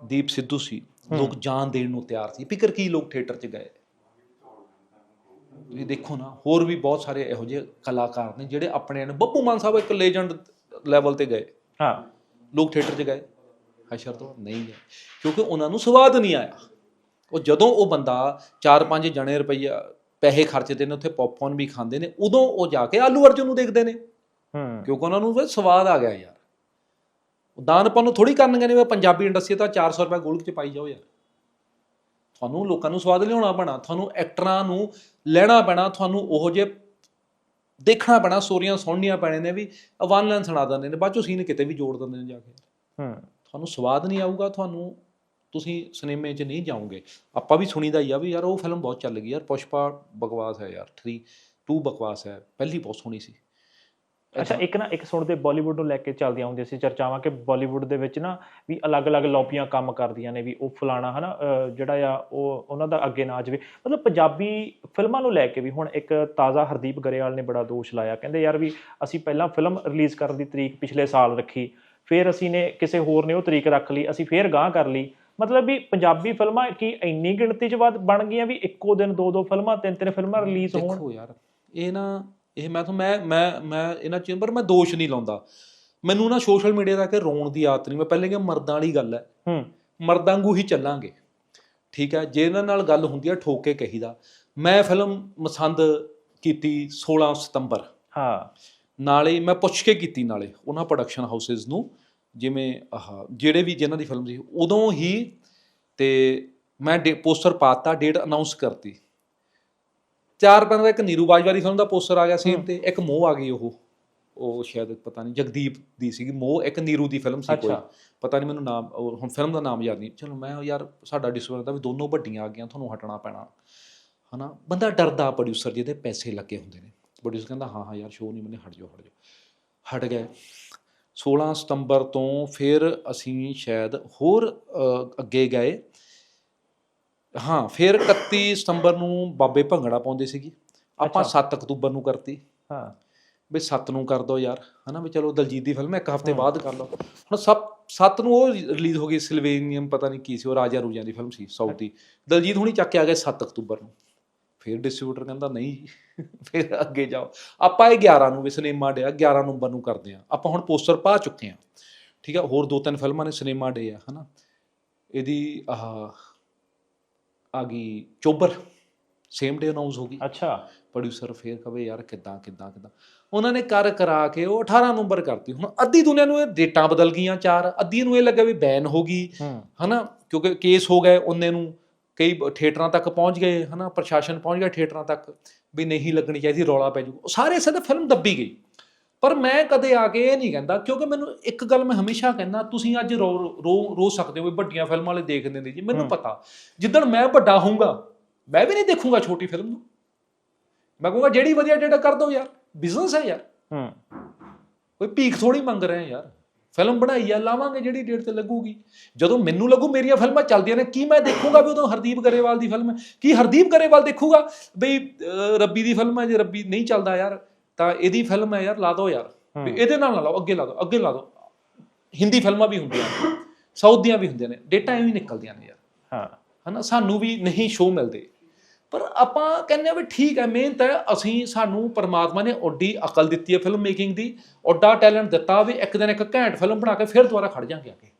ਦੀਪ ਸਿੱਧੂ ਸੀ ਲੋਕ ਜਾਨ ਦੇਣ ਨੂੰ ਤਿਆਰ ਸੀ ਫਿਕਰ ਕੀ ਲੋਕ ਥੀਏਟਰ 'ਚ ਗਏ? ਤੁਸੀਂ ਦੇਖੋ ਨਾ ਹੋਰ ਵੀ ਬਹੁਤ ਸਾਰੇ ਇਹੋ ਜਿਹੇ ਕਲਾਕਾਰ ਨੇ ਜਿਹੜੇ ਆਪਣੇ ਨੇ ਬੱਬੂ ਮਾਨ ਸਾਹਿਬ ਇੱਕ ਲੈਜੈਂਡ ਲੈਵਲ ਤੇ ਗਏ। ਹਾਂ। ਲੋਕ ਥੀਏਟਰ 'ਚ ਗਏ? ਹਸ਼ਰ ਤੋਂ ਨਹੀਂ ਗਏ ਕਿਉਂਕਿ ਉਹਨਾਂ ਨੂੰ ਸਵਾਦ ਨਹੀਂ ਆਇਆ। ਉਹ ਜਦੋਂ ਉਹ ਬੰਦਾ 4-5 ਜਣੇ ਰੁਪਈਆ ਪੈਸੇ ਖਰਚਦੇ ਨੇ ਉੱਥੇ ਪੌਪਕੌਰਨ ਵੀ ਖਾਂਦੇ ਨੇ ਉਦੋਂ ਉਹ ਜਾ ਕੇ ਆਲੂ ਅਰਜੁਨ ਨੂੰ ਦੇਖਦੇ ਨੇ। ਹੂੰ। ਕਿਉਂਕਿ ਉਹਨਾਂ ਨੂੰ ਫਿਰ ਸਵਾਦ ਆ ਗਿਆ ਯਾਰ। ਉਹ ਦਾਨਪਨ ਨੂੰ ਥੋੜੀ ਕਰਨਗੇ ਨੇ ਪੰਜਾਬੀ ਇੰਡਸਟਰੀ ਤਾਂ 400 ਰੁਪਏ ਗੋਲਕ ਚ ਪਾਈ ਜਾਓ ਯਾਰ। ਤੁਹਾਨੂੰ ਲੋਕਾਂ ਨੂੰ ਸਵਾਦ ਲਿਆਉਣਾ ਪੈਣਾ ਤੁਹਾਨੂੰ ਐਕਟਰਾਂ ਨੂੰ ਲੈਣਾ ਪੈਣਾ ਤੁਹਾਨੂੰ ਉਹੋ ਜੇ ਦੇਖਣਾ ਪੈਣਾ ਸਟੋਰੀਆਂ ਸੁਣਨੀਆਂ ਪੈਣੇ ਨੇ ਵੀ ਵਨ ਲਾਈਨ ਸੁਣਾ ਦਿੰਦੇ ਨੇ ਬਾਅਦ ਚੋਂ ਸੀਨ ਕਿਤੇ ਵੀ ਜੋੜ ਦਿੰਦੇ ਨੇ ਜਾ ਕੇ। ਹੂੰ। ਤੁਹਾਨੂੰ ਸਵਾਦ ਨਹੀਂ ਆਊਗਾ ਤੁਹਾਨੂੰ ਤੁਸੀਂ ਸਿਨੇਮੇ 'ਚ ਨਹੀਂ ਜਾਓਗੇ। ਆਪਾਂ ਵੀ ਸੁਣੀਦਾ ਹੀ ਆ ਵੀ ਯਾਰ ਉਹ ਫਿਲਮ ਬਹੁਤ ਚੱਲ ਗਈ ਯਾਰ, ਪੁਸ਼ਪਾ ਬਕਵਾਸ ਹੈ ਯਾਰ 3 2 ਬਕਵਾਸ ਹੈ, ਪਹਿਲੀ ਬਹੁਤ ਸੋਹਣੀ ਸੀ। ਅੱਛਾ, ਇੱਕ ਨਾ, ਇੱਕ ਸੁਣਦੇ ਬਾਲੀਵੁੱਡ ਨੂੰ ਲੈ ਕੇ ਚੱਲਦੀਆਂ ਹੁੰਦੀਆਂ ਸੀ ਚਰਚਾਵਾਂ ਕਿ ਬਾਲੀਵੁੱਡ ਦੇ ਵਿੱਚ ਨਾ ਵੀ ਅਲੱਗ-ਅਲੱਗ ਲੌਬੀਆਂ ਕੰਮ ਕਰਦੀਆਂ ਨੇ ਵੀ ਉਹ ਫਲਾਣਾ, ਹਨਾ ਜਿਹੜਾ ਆ ਉਹ, ਉਹਨਾਂ ਦਾ ਅੱਗੇ ਨਾ ਜਾਵੇ। ਮਤਲਬ ਪੰਜਾਬੀ ਫਿਲਮਾਂ ਨੂੰ ਲੈ ਕੇ ਵੀ ਹੁਣ ਇੱਕ ਤਾਜ਼ਾ ਹਰਦੀਪ ਗਰੇਵਾਲ ਨੇ ਬੜਾ ਦੋਸ਼ ਲਾਇਆ। ਕਹਿੰਦੇ ਯਾਰ ਵੀ ਅਸੀਂ ਪਹਿਲਾਂ ਫਿਲਮ ਰਿਲੀਜ਼ ਕਰਨ ਦੀ ਤਰੀਕ ਪਿਛਲੇ ਸਾਲ ਰੱਖੀ, ਫਿਰ ਅਸੀਂ ਨੇ ਕਿਸੇ ਹੋਰ ਨੇ ਉਹ ਤਰੀਕ ਰੱਖ ਲਈ, ਅਸੀਂ ਫਿਰ ਗਾਂਹ ਕਰ ਲਈ। ਮਤਲਬ ਵੀ ਪੰਜਾਬੀ ਫਿਲਮਾਂ ਕੀ ਇੰਨੀ ਗਿਣਤੀ 'ਚ ਵੱਧ ਬਣ ਗਈਆਂ ਵੀ ਇੱਕੋ ਦਿਨ ਦੋ ਦੋ ਫਿਲਮਾਂ ਤਿੰਨ ਤਿੰਨ ਫਿਲਮਾਂ ਰਿਲੀਜ਼ ਹੋਣ? ਦੇਖੋ ਯਾਰ ਇਹ ਨਾ ਇਹ ਮੈਂ ਤਾਂ ਮੈਂ ਮੈਂ ਮੈਂ ਇਹਨਾਂ ਚੀਜ਼ਾਂ ਪਰ ਮੈਂ ਦੋਸ਼ ਨਹੀਂ ਲਾਉਂਦਾ। ਮੈਨੂੰ ਨਾ ਸੋਸ਼ਲ ਮੀਡੀਆ ਦਾ ਕਿ ਰੋਣ ਦੀ ਆਦਤ ਨਹੀਂ। ਮੈਂ ਪਹਿਲੇ ਕਿ ਮਰਦਾਂ ਵਾਲੀ ਗੱਲ ਹੈ। ਹੂੰ। ਮਰਦਾਂ ਵਾਂਗੂ ਹੀ ਚੱਲਾਂਗੇ। ਠੀਕ ਹੈ? ਜੇ ਇਹਨਾਂ ਨਾਲ ਗੱਲ ਹੁੰਦੀ ਹੈ ਠੋਕ ਕੇ ਕਹੀਦਾ। ਮੈਂ ਫਿਲਮ ਪਸੰਦ ਕੀਤੀ 16 ਸਤੰਬਰ। ਹਾਂ। ਨਾਲੇ ਮੈਂ ਪੁੱਛ ਕੇ ਕੀਤੀ ਨਾਲੇ ਉਹਨਾਂ ਪ੍ਰੋਡਕਸ਼ਨ ਹਾਊਸਸ ਨੂੰ। ਜਿਵੇਂ ਆਹ ਜਿਹੜੇ ਵੀ ਜਿਨ੍ਹਾਂ ਦੀ ਫਿਲਮ ਸੀ ਉਦੋਂ ਹੀ ਤੇ ਮੈਂ ਪੋਸਟਰ ਪਾਤਾ ਡੇਟ ਅਨਾਉਂਸ ਕਰਤੀ। ਚਾਰ ਪੰਜ ਦਾ ਇੱਕ ਨੀਰੂ ਬਾਜਵਾ ਦੀ ਫਿਲਮ ਦਾ ਪੋਸਟਰ ਆ ਗਿਆ ਸੇਮ ਤੇ ਇੱਕ ਮੋਹ ਆ ਗਈ ਉਹ। ਉਹ ਸ਼ਾਇਦ ਪਤਾ ਨਹੀਂ ਜਗਦੀਪ ਦੀ ਸੀਗੀ ਮੋਹ ਇੱਕ ਨੀਰੂ ਦੀ ਫਿਲਮ ਸੀ ਕੋਈ। ਪਤਾ ਨਹੀਂ ਮੈਨੂੰ ਨਾਮ ਹੁਣ ਫਿਲਮ ਦਾ ਨਾਮ ਯਾਦ ਨਹੀਂ ਚਲੋ ਮੈਂ ਯਾਰ ਸਾਡਾ ਡਿਸਕਵਰ ਦਾ ਵੀ ਦੋਨੋਂ ਵੱਡੀਆਂ ਆ ਗਈਆਂ ਤੁਹਾਨੂੰ ਹਟਣਾ ਪੈਣਾ। ਹਨਾ? ਬੰਦਾ ਡਰਦਾ ਪ੍ਰੋਡਿਊਸਰ ਜਿਹਦੇ ਪੈਸੇ ਲੱਗੇ ਹੁੰਦੇ ਨੇ। ਪ੍ਰੋਡਿਊਸਰ ਕਹਿੰਦਾ ਹਾਂ ਹਾਂ ਯਾਰ ਸ਼ੋਅ ਨਹੀਂ ਮੈਨੇ ਹਟ ਜਾਓ ਹਟ ਜਾਓ। ਹਟ ਗਏ। 16 ਸਤੰਬਰ ਤੋਂ ਫਿਰ ਅਸੀਂ ਸ਼ਾਇਦ ਹੋਰ ਅੱਗੇ ਗਏ। ਹਾਂ ਫਿਰ 31 ਸਤੰਬਰ ਨੂੰ ਬਾਬੇ ਭੰਗੜਾ ਪਾਉਂਦੇ ਸੀਗੀ। ਆਪਾਂ ਅੱਛਾ। 7 ਅਕਤੂਬਰ ਨੂੰ ਕਰਤੀ। ਹਾਂ। ਵੀ 7 ਨੂੰ ਕਰ ਦੋ ਯਾਰ ਹਨਾ ਵੀ ਚਲੋ ਦਲਜੀਤ ਦੀ ਫਿਲਮ ਇੱਕ ਹਫ਼ਤੇ ਬਾਅਦ ਕਰ ਲਓ। ਹੁਣ ਸਭ 7 ਨੂੰ ਉਹ ਰਿਲੀਜ਼ ਹੋ ਗਈ ਸਿਲਵੇਨੀਅਮ ਪਤਾ ਨਹੀਂ ਕੀ ਸੀ ਉਹ ਰਾਜਾ ਰੂਜਾਂ ਦੀ ਫਿਲਮ ਸੀ ਸਾਊਥ। ਦੀ ਦਲਜੀਤ ਹੁਣੀ ਚੱਕ ਕੇ ਆ ਗਏ 7 ਅਕਤੂਬਰ ਨੂੰ। ਫਿਰ ਡਿਸਟ੍ਰੀਬਿਊਟਰ ਕਹਿੰਦਾ ਨਹੀਂ ਫਿਰ ਅੱਗੇ ਜਾਓ। ਆਪਾਂ ਇਹ 11 ਨੂੰ ਵੀ ਸਿਨੇਮਾ ਡੇ ਆ 11 ਨਵੰਬਰ ਨੂੰ ਕਰਦੇ ਆ ਆਪਾਂ ਹੁਣ ਪੋਸਟਰ ਪਾ ਚੁੱਕੇ ਆ ਠੀਕ ਆ ਹੋਰ ਦੋ ਤਿੰਨ ਫਿਲਮਾਂ ਨੇ ਸਿਨੇਮਾ ਡੇ ਆ ਹਨਾ। ਇਹਦੀ ਆਹ ਆ ਗਈ ਚੋਬਰ ਸੇਮ ਡੇ ਅਨਾਉਂਸ ਹੋ ਗਈ। ਅੱਛਾ। ਪ੍ਰੋਡਿਊਸਰ ਫੇਰ ਕਵੇ ਯਾਰ ਕਿੱਦਾਂ ਕਿੱਦਾਂ ਕਿੱਦਾਂ? ਉਹਨਾਂ ਨੇ ਕਰ ਕਰਾ ਕੇ ਉਹ 18 ਨਵੰਬਰ ਕਰਤੀ। ਹੁਣ ਅੱਧੀ ਦੁਨੀਆ ਨੂੰ ਇਹ ਡੇਟਾਂ ਬਦਲ ਗਈਆਂ ਚਾਰ ਅੱਧੀ ਨੂੰ ਇਹ ਲੱਗਾ ਵੀ ਬੈਨ ਹੋ ਗਈ। ਹਨਾ ਕਿਉਂਕਿ ਕੇਸ ਹੋ ਗਏ ਉਹਨੇ ਨੂੰ। ਕਈ ਥੀਏਟਰਾਂ ਤੱਕ ਪਹੁੰਚ ਗਏ ਹਨਾ ਪ੍ਰਸ਼ਾਸਨ ਪਹੁੰਚ ਗਿਆ ਥੀਏਟਰਾਂ ਤੱਕ ਵੀ ਨਹੀਂ ਲੱਗਣੀ ਚਾਹੀਦੀ ਰੌਲਾ ਪੈ ਜੂ। ਸਾਰੇ ਸਿੱਧਾ ਫਿਲਮ ਦੱਬੀ ਗਈ। ਪਰ ਮੈਂ ਕਦੇ ਆ ਕੇ ਇਹ ਨਹੀਂ ਕਹਿੰਦਾ ਕਿਉਂਕਿ ਮੈਨੂੰ ਇੱਕ ਗੱਲ ਮੈਂ ਹਮੇਸ਼ਾ ਕਹਿੰਦਾ ਤੁਸੀਂ ਅੱਜ ਰੋ ਰੋ ਰੋ ਸਕਦੇ ਹੋ ਵੱਡੀਆਂ ਫਿਲਮਾਂ ਵਾਲੇ ਦੇਖਦੇ ਨੇ ਜੀ ਮੈਨੂੰ। ਪਤਾ। ਜਿੱਦਣ ਮੈਂ ਵੱਡਾ ਹੋਊਂਗਾ ਮੈਂ ਵੀ ਨਹੀਂ ਦੇਖੂੰਗਾ ਛੋਟੀ ਫਿਲਮ ਨੂੰ। ਮੈਂ ਕਹੂੰਗਾ ਜਿਹੜੀ ਵਧੀਆ ਡੇਟਾ ਕਰ ਦੋ ਯਾਰ ਬਿਜ਼ਨਸ ਹੈ ਯਾਰ। ਹੂੰ। ਕੋਈ ਭੀਖ ਥੋੜੀ ਮੰਗ ਰਹੇ ਆ ਯਾਰ। ਫਿਲਮ ਬਣਾਈ ਆ ਲਾਵਾਂਗੇ ਜਿਹੜੀ ਡੇਟ ਤੇ ਲੱਗੂਗੀ। ਜਦੋਂ ਮੈਨੂੰ ਲੱਗੂ ਮੇਰੀਆਂ ਫਿਲਮਾਂ ਚੱਲਦੀਆਂ ਨੇ ਕੀ ਮੈਂ ਦੇਖੂੰਗਾ ਵੀ ਉਦੋਂ ਹਰਦੀਪ ਗਰੇਵਾਲ ਦੀ ਫਿਲਮ ਹੈ? ਕੀ ਹਰਦੀਪ ਗਰੇਵਾਲ ਦੇਖੂਗਾ? ਬਈ ਰੱਬੀ ਦੀ ਫਿਲਮ ਹੈ ਜੇ ਰੱਬੀ ਨਹੀਂ ਚੱਲਦਾ ਯਾਰ ਤਾਂ ਇਹਦੀ ਫਿਲਮ ਹੈ ਯਾਰ ਲਾ ਦਿਓ ਯਾਰ। ਵੀ ਇਹਦੇ ਨਾਲ ਨਾ ਲਾਓ ਅੱਗੇ ਲਾ ਦਿਓ ਅੱਗੇ ਲਾ ਦਿਓ ਹਿੰਦੀ ਫਿਲਮਾਂ ਵੀ ਹੁੰਦੀਆਂ ਨੇ ਸਾਊਥ ਦੀਆਂ ਵੀ ਹੁੰਦੀਆਂ ਨੇ ਡੇਟਾ ਐਵੇਂ ਹੀ ਨਿਕਲਦੀਆਂ ਨੇ ਯਾਰ। ਹਾਂ। ਹਨਾ ਸਾਨੂੰ ਵੀ ਨਹੀਂ ਸ਼ੋਅ ਮਿਲਦੇ। ਪਰ ਆਪਾਂ ਕਹਿੰਦੇ ਆ ਵੀ ਠੀਕ ਹੈ ਮਿਹਨਤ ਹੈ ਅਸੀਂ ਸਾਨੂੰ ਪਰਮਾਤਮਾ ਨੇ ਓਡੀ ਅਕਲ ਦਿੱਤੀ ਹੈ ਫਿਲਮ ਮੇਕਿੰਗ ਦੀ ਓਡਾ ਟੈਲੈਂਟ ਦਿੱਤਾ ਵੀ ਇੱਕ ਦਿਨ ਇੱਕ ਘੈਂਟ ਫਿਲਮ ਬਣਾ ਕੇ ਫਿਰ ਦੁਬਾਰਾ ਖੜ ਜਾਾਂਗੇ ਅੱਗੇ।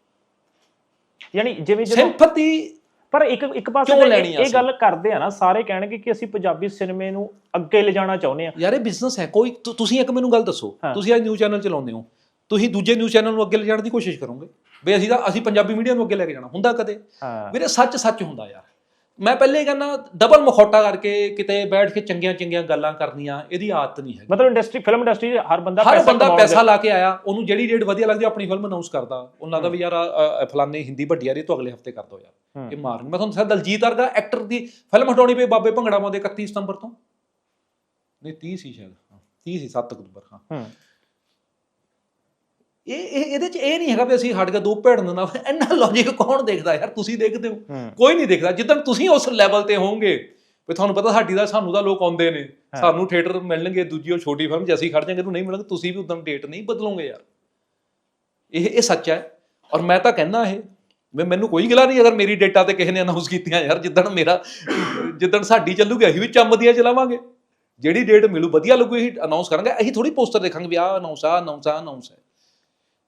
ਯਾਨੀ ਜਿਵੇਂ ਜਦੋਂ ਸਿੰਪਥੀ ਪਰ ਇੱਕ ਇੱਕ ਪਾਸੇ ਇਹ? ਗੱਲ ਕਰਦੇ ਆ ਨਾ ਸਾਰੇ ਕਹਿਣਗੇ ਕਿ ਅਸੀਂ ਪੰਜਾਬੀ ਸਿਨੇਮੇ ਨੂੰ ਅੱਗੇ ਲਿਜਾਣਾ ਚਾਹੁੰਦੇ ਆ। ਯਾਰ ਇਹ ਬਿਜ਼ਨਸ ਹੈ ਕੋਈ ਤੁਸੀਂ ਇੱਕ ਮੈਨੂੰ ਗੱਲ ਦੱਸੋ। ਤੁਸੀਂ ਅੱਜ ਨਿਊਜ਼ ਚੈਨਲ ਚਲਾਉਂਦੇ ਹੋ ਤੁਸੀਂ ਦੂਜੇ ਨਿਊਜ਼ ਚੈਨਲ ਨੂੰ ਅੱਗੇ ਲਿਜਾਣ ਦੀ ਕੋਸ਼ਿਸ਼ ਕਰੋਗੇ? ਵੀ ਅਸੀਂ ਤਾਂ ਅਸੀਂ ਪੰਜਾਬੀ ਮੀਡੀਆ ਨੂੰ ਅੱਗੇ ਲੈ ਕੇ ਜਾਣਾ ਹੁੰਦਾ ਕਦੇ? ਵੀਰੇ ਸੱਚ ਸੱਚ ਹੁੰਦਾ ਯਾਰ। ਮੈਂ ਪਹਿਲੇ ਹੀ ਕਹਿੰਦਾ ਡਬਲ ਮਖੌਟਾ ਕਰਕੇ ਕਿਤੇ ਬੈਠ ਕੇ ਚੰਗੀਆਂ ਚੰਗੀਆਂ ਗੱਲਾਂ ਕਰਨੀਆਂ ਇਹਦੀ ਆਦਤ ਨਹੀਂ ਹੈਗੀ। ਮਤਲਬ ਇੰਡਸਟਰੀ ਫਿਲਮ ਇੰਡਸਟਰੀ ਹਰ ਬੰਦਾ ਹਰ ਬੰਦਾ ਪੈਸਾ ਲਾ ਕੇ ਆਇਆ ਉਹਨੂੰ ਜਿਹੜੀ ਡੇਟ ਵਧੀਆ ਲੱਗਦੀ ਆਪਣੀ ਫਿਲਮ ਅਨਾਉਂਸ ਕਰਦਾ। ਉਹਨਾਂ ਦਾ ਵੀ ਯਾਰ ਫਲਾਨੀ ਹਿੰਦੀ ਵੱਡੀ ਆ ਰਹੀ ਹੈ, ਤੂੰ ਅਗਲੇ ਹਫ਼ਤੇ ਕਰ ਦੋ ਯਾਰ ਹੂੰ। ਇਹ ਮਾਰਨ ਮੈਂ ਤੁਹਾਨੂੰ ਦੱਸਿਆ ਦਲਜੀਤ ਵਰਗਾ ਐਕਟਰ ਦੀ ਫਿਲਮ ਹਟਾਉਣੀ ਪਈ ਬਾਬੇ ਭੰਗੜਾ ਪਾਉਂਦੇ 31 ਸਤੰਬਰ ਤੋਂ। ਨਹੀਂ 30 ਸੀ ਸ਼ਾਇਦ ਹਾਂ, 30 ਸੀ 7 ਅਕਤੂਬਰ ਹਾਂ। ਹੂੰ। ਇਹ ਇਹ ਇਹਦੇ ਚ ਇਹ ਨਹੀਂ ਹੈਗਾ ਵੀ ਅਸੀਂ ਹਟ ਕੇ ਦੋ ਭੇੜਨ ਨਾ ਇੰਨਾ ਲੌਜੀਕ ਕੌਣ ਦੇਖਦਾ ਯਾਰ ਤੁਸੀਂ ਦੇਖਦੇ ਹੋ। ਕੋਈ ਨਹੀਂ ਦੇਖਦਾ। ਜਿੱਦਣ ਤੁਸੀਂ ਉਸ ਲੈਵਲ ਤੇ ਹੋਵੋਗੇ ਵੀ ਤੁਹਾਨੂੰ ਪਤਾ ਸਾਡੀ ਦਾ ਸਾਨੂੰ ਦਾ ਲੋਕ ਆਉਂਦੇ ਨੇ। ਸਾਨੂੰ ਥੀਏਟਰ ਮਿਲਣਗੇ ਦੂਜੀ ਉਹ ਛੋਟੀ ਫਿਲਮ 'ਚ ਅਸੀਂ ਖੜ ਜਾਾਂਗੇ ਤੂੰ ਨਹੀਂ ਮਿਲਣਗੇ ਤੁਸੀਂ ਵੀ ਉਦੋਂ ਡੇਟ ਨਹੀਂ ਬਦਲੋਗੇ ਯਾਰ। ਇਹ ਇਹ ਸੱਚ ਹੈ। ਔਰ ਮੈਂ ਤਾਂ ਕਹਿੰਦਾ ਇਹ ਵੀ ਮੈਨੂੰ ਕੋਈ ਗਿਲਾ ਨਹੀਂ ਅਗਰ ਮੇਰੀ ਡੇਟਾ ਤੇ ਕਿਸੇ ਨੇ ਅਨਾਉਂਸ ਕੀਤੀਆਂ ਯਾਰ ਜਿੱਦਣ ਮੇਰਾ ਜਿੱਦਣ ਸਾਡੀ ਚੱਲੂਗੀ ਅਸੀਂ ਵੀ ਚੰਮਦੀਆਂ ਚਲਾਵਾਂਗੇ। ਜਿਹੜੀ ਡੇਟ ਮਿਲੂ ਵਧੀਆ ਲੱਗੂ ਅਸੀਂ ਅਨਾਉਂਸ ਕਰਾਂਗੇ। ਅਸੀਂ ਥੋੜੀ ਪੋਸਟਰ ਦੇਖਾਂਗੇ ਵੀ ਆਹ ਅਨਾਉਂਸ ਆ ਅਨਾਉਂਸ ਆ ਅਨਾਉਂਸ ਹੈ।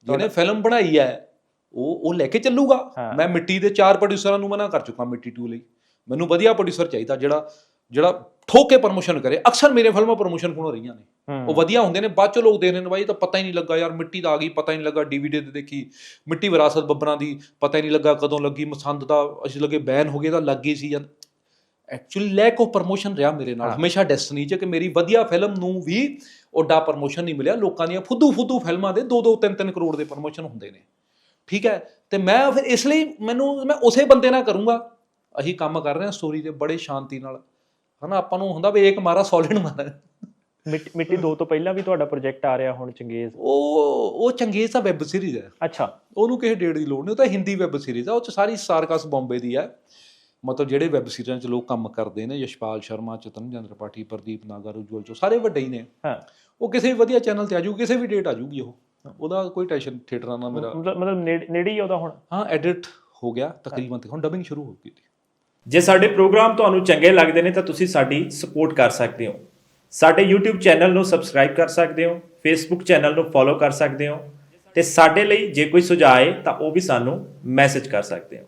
ਜਿਹਨੇ ਫਿਲਮ ਬਣਾਈ ਹੈ ਉਹ ਉਹ ਲੈ ਕੇ ਚੱਲੂਗਾ। ਹਾਂ। ਮੈਂ ਮਿੱਟੀ ਦੇ ਚਾਰ ਪ੍ਰੋਡਿਊਸਰਾਂ ਨੂੰ ਮਨਾ ਕਰ ਚੁੱਕਾ ਮਿੱਟੀ 2 ਲਈ। ਮੈਨੂੰ ਵਧੀਆ ਪ੍ਰੋਡਿਊਸਰ ਚਾਹੀਦਾ ਜਿਹੜਾ ਜਿਹੜਾ ਠੋਕ ਪ੍ਰਮੋਸ਼ਨ ਕਰੇ। ਅਕਸਰ ਮੇਰੇ ਫਿਲਮਾਂ ਪ੍ਰਮੋਸ਼ਨ ਕੋਲ ਰਹੀਆਂ ਨੇ। ਹੂੰ। ਉਹ ਵਧੀਆ ਹੁੰਦੇ ਨੇ ਬਾਅਦ ਚ ਲੋਕ ਦੇਖਦੇ ਨੇ ਬਾਈ ਤਾਂ ਪਤਾ ਹੀ ਨਹੀਂ ਲੱਗਾ ਯਾਰ ਮਿੱਟੀ ਦਾ ਆ ਗਈ ਪਤਾ ਹੀ ਨਹੀਂ ਲੱਗਾ ਡੀਵੀਡੀ ਤੇ ਦੇਖੀ। ਮਿੱਟੀ ਵਿਰਾਸਤ ਬੱਬਰਾਂ ਦੀ ਪਤਾ ਹੀ ਨਹੀਂ ਲੱਗਾ ਕਦੋਂ ਲੱਗੀ ਮਸੰਦ ਦਾ ਅਸੀਂ ਲੱਗੇ ਬੈਨ ਹੋ ਗਿਆ ਤਾਂ ਲੱਗ ਸੀ ਜਾਂ ਐਕਚੁਅਲੀ ਲੈਕ ਆਫ ਪ੍ਰਮੋਸ਼ਨ ਰਿਹਾ ਮੇਰੇ ਨਾਲ। ਹਮੇਸ਼ਾ ਡੈਸਟਨੀ ਚ ਕਿ ਮੇਰੀ ਵਧੀਆ ਫਿਲਮ ਨੂੰ ਵੀ ਓਡਾ ਪ੍ਰਮੋਸ਼ਨ ਨਹੀਂ ਮਿਲਿਆ। ਲੋਕਾਂ ਦੀਆਂ ਫੁੱਦੂ ਫੁੱਦੂ ਫਿਲਮਾਂ ਦੇ 2-2 3-3 ਕਰੋੜ ਦੇ ਪ੍ਰਮੋਸ਼ਨ ਹੁੰਦੇ ਨੇ। ਠੀਕ ਹੈ? ਤੇ ਮੈਂ ਫਿਰ ਇਸ ਲਈ ਮੈਨੂੰ ਮੈਂ ਉਸੇ ਬੰਦੇ ਨਾਲ ਕਰੂੰਗਾ। ਅਸੀਂ ਕੰਮ ਕਰ ਰਹੇ ਹਾਂ ਸਟੋਰੀ ਤੇ ਬੜੇ ਸ਼ਾਂਤੀ ਨਾਲ। ਹਨਾ ਆਪਾਂ ਨੂੰ ਹੁੰਦਾ ਵੀ ਇੱਕ ਮਾਰਾ ਸੋਲਿਡ ਮਾਰਾ। ਮਿੱਟੀ ਮਿੱਟੀ ਦੋ ਤੋਂ ਪਹਿਲਾਂ ਵੀ ਤੁਹਾਡਾ ਪ੍ਰੋਜੈਕਟ ਆ ਰਿਹਾ ਹੁਣ ਚੰਗੇਜ਼? ਉਹ ਉਹ ਚੰਗੇਜ਼ ਦਾ ਵੈਬ ਸੀਰੀਜ਼ ਹੈ। ਅੱਛਾ। ਉਹਨੂੰ ਕਿਸੇ ਡੇਟ ਦੀ ਲੋੜ ਨਹੀਂ ਉਹ ਤਾਂ ਹਿੰਦੀ ਵੈਬ ਸੀਰੀਜ਼ ਆ। ਉਹ ਚ ਸਾਰੀ ਸਾਰਕਸ ਬੰਬੇ ਦੀ ਹੈ। ਮਤਲਬ ਜਿਹੜੇ ਵੈਬ ਸੀਰੀਜ਼ਾਂ 'ਚ ਲੋਕ ਕੰਮ ਕਰਦੇ ਨੇ ਯਸ਼ਪਾਲ ਸ਼ਰਮਾ ਚਤਨ ਪਾਠੀ ਪ੍ਰਦੀਪ ਨਾਗਰ ਉਜਵਲ ਚੋ ਸਾਰੇ ਵੱਡੇ ਹੀ ਨੇ। ਹਾਂ। ਉਹ ਕਿਸੇ ਵੀ ਵਧੀਆ ਚੈਨਲ ਤੇ ਆ ਜਾਊ ਕਿਸੇ ਵੀ ਡੇਟ ਆ ਜਾਊਗੀ ਉਹ। ਉਹਦਾ ਕੋਈ ਟੈਨਸ਼ਨ ਥੀਏਟਰਾਂ ਨਾਲ ਮੇਰਾ ਮਤਲਬ ਮਤਲਬ ਨੇੜੇ ਹੀ ਉਹਦਾ ਹੁਣ? ਹਾਂ ਐਡਿਟ ਹੋ ਗਿਆ ਤਕਰੀਬਨ ਤੇ ਹੁਣ ਡਬਿੰਗ ਸ਼ੁਰੂ ਹੋ ਗਈ। ਜੇ ਸਾਡੇ ਪ੍ਰੋਗਰਾਮ ਤੁਹਾਨੂੰ ਚੰਗੇ ਲੱਗਦੇ ਨੇ ਤਾਂ ਤੁਸੀਂ ਸਾਡੀ ਸਪੋਰਟ ਕਰ ਸਕਦੇ ਹੋ। ਸਾਡੇ YouTube ਚੈਨਲ ਨੂੰ ਸਬਸਕ੍ਰਾਈਬ ਕਰ ਸਕਦੇ ਹੋ Facebook ਚੈਨਲ ਨੂੰ ਫੋਲੋ ਕਰ ਸਕਦੇ ਹੋ ਤੇ ਸਾਡੇ ਲਈ ਜੇ ਕੋਈ ਸੁਝਾਅ ਹੈ ਤਾਂ ਉਹ ਵੀ ਸਾਨੂੰ ਮੈਸੇਜ ਕਰ ਸਕਦੇ ਹੋ।